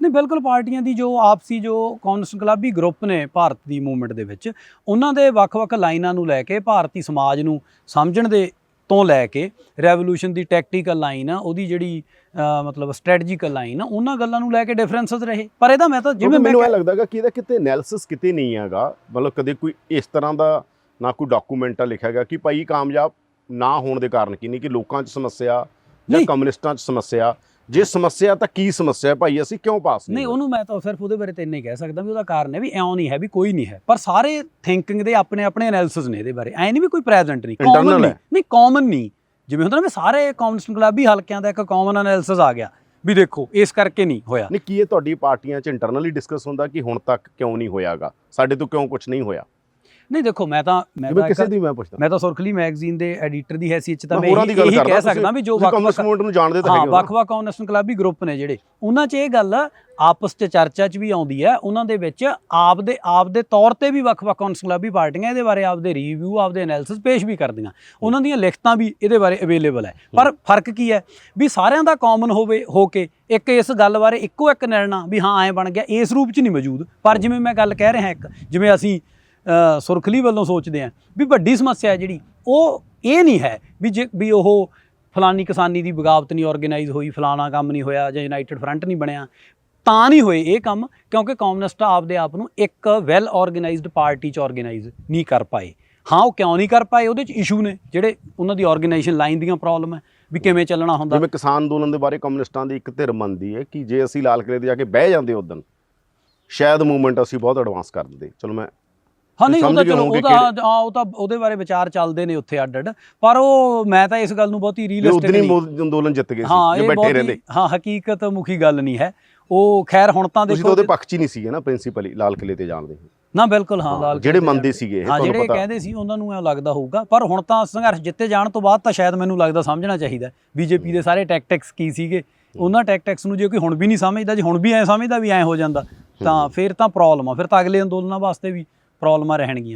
S2: ਨਹੀਂ ਬਿਲਕੁਲ ਪਾਰਟੀਆਂ ਦੀ ਜੋ ਆਪਸੀ ਜੋ ਕਮਿਊਨਿਸਟ ਇਨਕਲਾਬੀ ਗਰੁੱਪ ਨੇ ਭਾਰਤ ਦੀ ਮੂਵਮੈਂਟ ਦੇ ਵਿੱਚ ਉਹਨਾਂ ਦੇ ਵੱਖ-ਵੱਖ ਲਾਈਨਾਂ ਨੂੰ ਲੈ ਕੇ ਭਾਰਤੀ ਸਮਾਜ ਨੂੰ ਸਮਝਣ ਦੇ ਤੋਂ ਲੈ ਕੇ ਰੈਵੋਲੂਸ਼ਨ ਦੀ ਟੈਕਟੀਕਲ ਲਾਈਨ ਆ ਉਹਦੀ ਜਿਹੜੀ ਮਤਲਬ ਸਟ੍ਰੈਟਜੀਕਲ ਲਾਈਨ ਆ ਉਹਨਾਂ ਗੱਲਾਂ ਨੂੰ ਲੈ ਕੇ ਡਿਫਰੈਂਸਸ ਰਹੇ ਪਰ ਇਹਦਾ ਮੈਂ ਤਾਂ
S1: ਜਿਵੇਂ ਮੈਨੂੰ ਇਹ
S2: ਕਹਿ-
S1: ਲੱਗਦਾਗਾ ਕਿ ਇਹਦਾ ਕਿਤੇ ਐਨਾਲਿਸਿਸ ਕਿਤੇ ਨਹੀਂ ਹੈਗਾ ਮਤਲਬ ਕਦੇ ਕੋਈ ਇਸ ਤਰ੍ਹਾਂ ਦਾ ਨਾ ਕੋਈ ਡਾਕੂਮੈਂਟ ਲਿਖਿਆ ਗਿਆ ਕਿ ਭਾਈ ਕਾਮਯਾਬ ਨਾ ਹੋਣ ਦੇ ਕਾਰਨ ਕੀ ਨਹੀਂ ਕਿ ਲੋਕਾਂ 'ਚ ਸਮੱਸਿਆ ਜਾਂ। ਕਮਿਊਨਿਸਟਾਂ 'ਚ ਸਮੱਸਿਆ ਜੇ ਸਮੱਸਿਆ ਤਾਂ ਕੀ ਸਮੱਸਿਆ ਹੈ ਭਾਈ? ਅਸੀਂ ਕਿਉਂ ਪਾਸ
S2: ਨਹੀਂ? ਉਹਨੂੰ ਮੈਂ ਤਾਂ ਸਿਰਫ ਉਹਦੇ ਬਾਰੇ ਤੇ ਇੰਨਾ ਹੀ ਕਹਿ ਸਕਦਾ ਵੀ ਉਹਦਾ ਕਾਰਨ ਹੈ ਵੀ ਐਉਂ ਨਹੀਂ ਹੈ ਵੀ ਕੋਈ ਨਹੀਂ ਹੈ। ਪਰ ਸਾਰੇ ਥਿੰਕਿੰਗ ਦੇ ਆਪਣੇ ਆਪਣੇ ਐਨਾਲਿਸਿਸ ਨੇ ਇਹਦੇ ਬਾਰੇ। ਐ ਨਹੀਂ ਵੀ ਕੋਈ ਪ੍ਰੈਜ਼ੈਂਟ ਨਹੀਂ
S1: Internal
S2: ਕਾਮਨ ਨਹੀਂ।
S1: ਹੈ।
S2: ਨਹੀਂ ਕਾਮਨ ਨਹੀਂ। ਜਿਵੇਂ ਹੁੰਦਾ ਨਾ ਵੀ ਸਾਰੇ ਕਮਿਊਨਿਸਟ ਇਨਕਲਾਬੀ ਹਲਕਿਆਂ ਦਾ ਇੱਕ ਕਾਮਨ ਐਨਾਲਿਸਿਸ ਆ ਗਿਆ ਵੀ ਦੇਖੋ ਇਸ ਕਰਕੇ ਨਹੀਂ ਹੋਇਆ।
S1: ਨਹੀਂ ਕੀ ਇਹ ਤੁਹਾਡੀ ਪਾਰਟੀਆਂ 'ਚ ਇੰਟਰਨਲੀ ਡਿਸਕਸ ਹੁੰਦਾ ਕਿ ਹੁਣ ਤੱਕ ਕਿਉਂ ਨਹੀਂ ਹੋਇਆਗਾ? ਸਾਡੇ ਤੋਂ ਕਿਉਂ ਕੁਝ ਨਹੀਂ ਹੋਇਆ?
S2: ਨਹੀਂ ਦੇਖੋ ਮੈਂ ਤਾਂ ਮੈਂ ਤਾਂ
S1: ਕਿਸੇ ਦੀ ਮੈਂ ਪੁੱਛਦਾ?
S2: ਮੈਂ ਤਾਂ ਸੁਰਖਲੀ ਮੈਗਜ਼ੀਨ ਦੇ ਐਡੀਟਰ ਦੀ ਹੈਸੀਅਤ ਤਾਂ
S1: ਮੈਂ ਦੀ
S2: ਇਹੀ ਕਹਿ ਸਕਦਾ ਵੀ ਜੋ ਵੱਖ-ਵੱਖ
S1: ਕਮਿਊਨਿਸਟ ਮੂਵਮੈਂਟ ਨੂੰ ਜਾਣਦੇ ਤਾਂ ਹੈਗੇ।
S2: ਵੱਖ-ਵੱਖ ਕਮਿਊਨਿਸਟ ਇਨਕਲਾਬੀ ਗਰੁੱਪ ਨੇ ਜਿਹੜੇ। ਉਹਨਾਂ 'ਚ ਇਹ ਗੱਲ ਆਪਸ 'ਚ ਚਰਚਾ 'ਚ ਵੀ ਆਉਂਦੀ ਹੈ। ਉਹਨਾਂ ਦੇ ਵਿੱਚ ਆਪ ਦੇ ਆਪ ਦੇ ਤੌਰ ਤੇ ਵੀ ਵੱਖ-ਵੱਖ ਕਮਿਊਨਿਸਟ ਇਨਕਲਾਬੀ ਪਾਰਟੀਆਂ ਇਹਦੇ ਬਾਰੇ ਆਪਦੇ ਰਿਵਿਊ ਆਪਦੇ ਐਨਾਲਿਸਿਸ ਪੇਸ਼ ਵੀ ਕਰਦੀਆਂ। ਉਹਨਾਂ ਦੀਆਂ ਲਿਖਤਾਂ ਵੀ ਇਹਦੇ ਬਾਰੇ ਅਵੇਲੇਬਲ ਹੈ। ਪਰ ਫ਼ਰਕ ਕੀ ਹੈ? ਵੀ ਸਾਰਿਆਂ ਦਾ ਕਾਮਨ ਹੋਵੇ ਹੋ ਕੇ ਇੱਕ ਇਸ ਗੱਲ ਬਾਰੇ ਇੱਕੋ ਇੱਕ ਨਿਰਣਾ ਵੀ ਹਾਂ ਐਂ ਬਣ ਗਿਆ ਇਸ ਰੂਪ 'ਚ ਨਹੀਂ ਮੌਜੂਦ। ਪਰ ਜਿਵੇਂ ਮੈਂ ਗੱਲ ਕਹਿ ਰਿਹਾ ਇੱਕ ਜਿਵੇਂ ਅਸੀਂ ਸੁਰਖਲੀ ਵੱਲੋਂ ਸੋਚਦੇ ਹਾਂ ਵੀ ਵੱਡੀ ਸਮੱਸਿਆ ਹੈ ਜਿਹੜੀ, ਉਹ ਇਹ ਨਹੀਂ ਹੈ ਵੀ ਜੇ ਵੀ ਉਹ ਫਲਾਨੀ ਕਿਸਾਨੀ ਦੀ ਬਗਾਵਤ ਨਹੀਂ ਆਰਗੇਨਾਈਜ਼ ਹੋਈ, ਫਲਾਣਾ ਕੰਮ ਨਹੀਂ ਹੋਇਆ ਜਾਂ ਯੂਨਾਈਟਿਡ ਫਰੰਟ ਨਹੀਂ ਬਣਿਆ, ਤਾਂ ਨਹੀਂ ਹੋਏ ਇਹ ਕੰਮ, ਕਿਉਂਕਿ ਕਮਿਊਨਿਸਟ ਆਪਦੇ ਆਪ ਨੂੰ ਇੱਕ ਵੈਲ ਆਰਗੇਨਾਈਜ਼ਡ ਪਾਰਟੀ ਚ ਆਰਗੇਨਾਈਜ਼ ਨਹੀਂ ਕਰ ਪਾਏ। ਹਾਂ, ਉਹ ਕਿਉਂ ਨਹੀਂ ਕਰ ਪਾਏ? ਉਹਦੇ ਚ ਇਸ਼ੂ ਨੇ, ਜਿਹੜੇ ਉਹਨਾਂ ਦੀ ਆਰਗੇਨਾਈਜੇਸ਼ਨ ਲਾਈਨ ਦੀਆਂ ਪ੍ਰੋਬਲਮ ਹੈ, ਵੀ ਕਿਵੇਂ ਚੱਲਣਾ ਹੁੰਦਾ।
S1: ਜਿਵੇਂ ਕਿਸਾਨ ਅੰਦੋਲਨ ਦੇ ਬਾਰੇ ਕਮਿਊਨਿਸਟਾਂ ਦੀ ਇੱਕ ਧਿਰ ਮੰਨਦੀ ਹੈ ਕਿ ਜੇ ਅਸੀਂ ਲਾਲ ਕਿਲੇ ਤੇ ਜਾ ਕੇ ਬਹਿ ਜਾਂਦੇ ਉਦੋਂ, ਸ਼ਾਇਦ ਮੂਵਮੈਂਟ ਅਸੀਂ ਬਹੁਤ ਐਡਵਾਂਸ ਕਰ ਦਿੰਦੇ। ਚਲੋ ਮੈਂ
S2: ਹਾਂ ਨਹੀਂ ਉਹ ਤਾਂ ਚਲੋ
S1: ਹੋਵੋਗੇ
S2: ਉਹ ਤਾਂ ਹਾਂ ਉਹ ਤਾਂ ਉਹਦੇ ਬਾਰੇ ਵਿਚਾਰ ਚੱਲਦੇ ਨੇ ਉੱਥੇ ਅੱਡ ਅੱਡ ਪਰ ਉਹ ਮੈਂ ਤਾਂ ਇਸ ਗੱਲ ਨੂੰ ਬਹੁਤੀ ਰੀਅਲਿਸਟਿਕ
S1: ਉਦੋਂ
S2: ਨਹੀਂ।
S1: ਮੋਦੀ ਅੰਦੋਲਨ ਜਿੱਤ ਗਏ ਸੀ ਜੇ ਬੈਠੇ ਰਹਿੰਦੇ।
S2: ਹਾਂ ਹਕੀਕਤ ਮੁਖੀ ਗੱਲ ਨਹੀਂ ਹੈ। ਉਹ ਖੈਰ ਹੁਣ ਤਾਂ
S1: ਤੁਸੀਂ
S2: ਦੇਖੋ
S1: ਉਹਦੇ ਪੱਖ 'ਚ ਹੀ ਨਹੀਂ ਸੀਗੇ ਨਾ ਪ੍ਰਿੰਸੀਪਲੀ ਲਾਲ ਕਿਲੇ ਤੇ ਜਾਣਦੇ
S2: ਨਾ ਬਿਲਕੁਲ ਹਾਂ ਲਾਲ
S1: ਜਿਹੜੇ ਮੰਨਦੇ। ਸੀਗੇ
S2: ਹਾਂ ਜਿਹੜੇ। ਕਹਿੰਦੇ ਸੀ ਉਹਨਾਂ ਨੂੰ ਐਂ ਲੱਗਦਾ ਹੋਊਗਾ। ਪਰ ਹੁਣ ਤਾਂ ਸੰਘਰਸ਼ ਜਿੱਤੇ ਜਾਣ ਤੋਂ ਬਾਅਦ ਤਾਂ ਸ਼ਾਇਦ ਮੈਨੂੰ ਲੱਗਦਾ ਸਮਝਣਾ ਚਾਹੀਦਾ ਬੀਜੇਪੀ ਦੇ ਸਾਰੇ ਟੈਕਟਿਕਸ ਕੀ ਸੀਗੇ? ਉਹਨਾਂ ਟੈਕਟਿਕਸ ਨੂੰ ਜੇ ਕੋਈ ਹੁਣ ਵੀ ਨਹੀਂ ਸਮਝਦਾ ਜੇ ਹੁਣ ਵੀ ਐ ਸਮਝਦਾ ਵੀ ਐ ਹੋ ਜਾਂਦਾ ਤਾਂ ਫਿਰ ਤਾਂ ਪ੍ਰੋਬਲਮ ਆ। ਫਿਰ ਤਾਂ ਅਗਲੇ ਅੰਦੋਲਨਾਂ ਵਾਸਤੇ ਵੀ ਪ੍ਰੋਬਲਮਾਂ ਰਹਿਣਗੀਆਂ।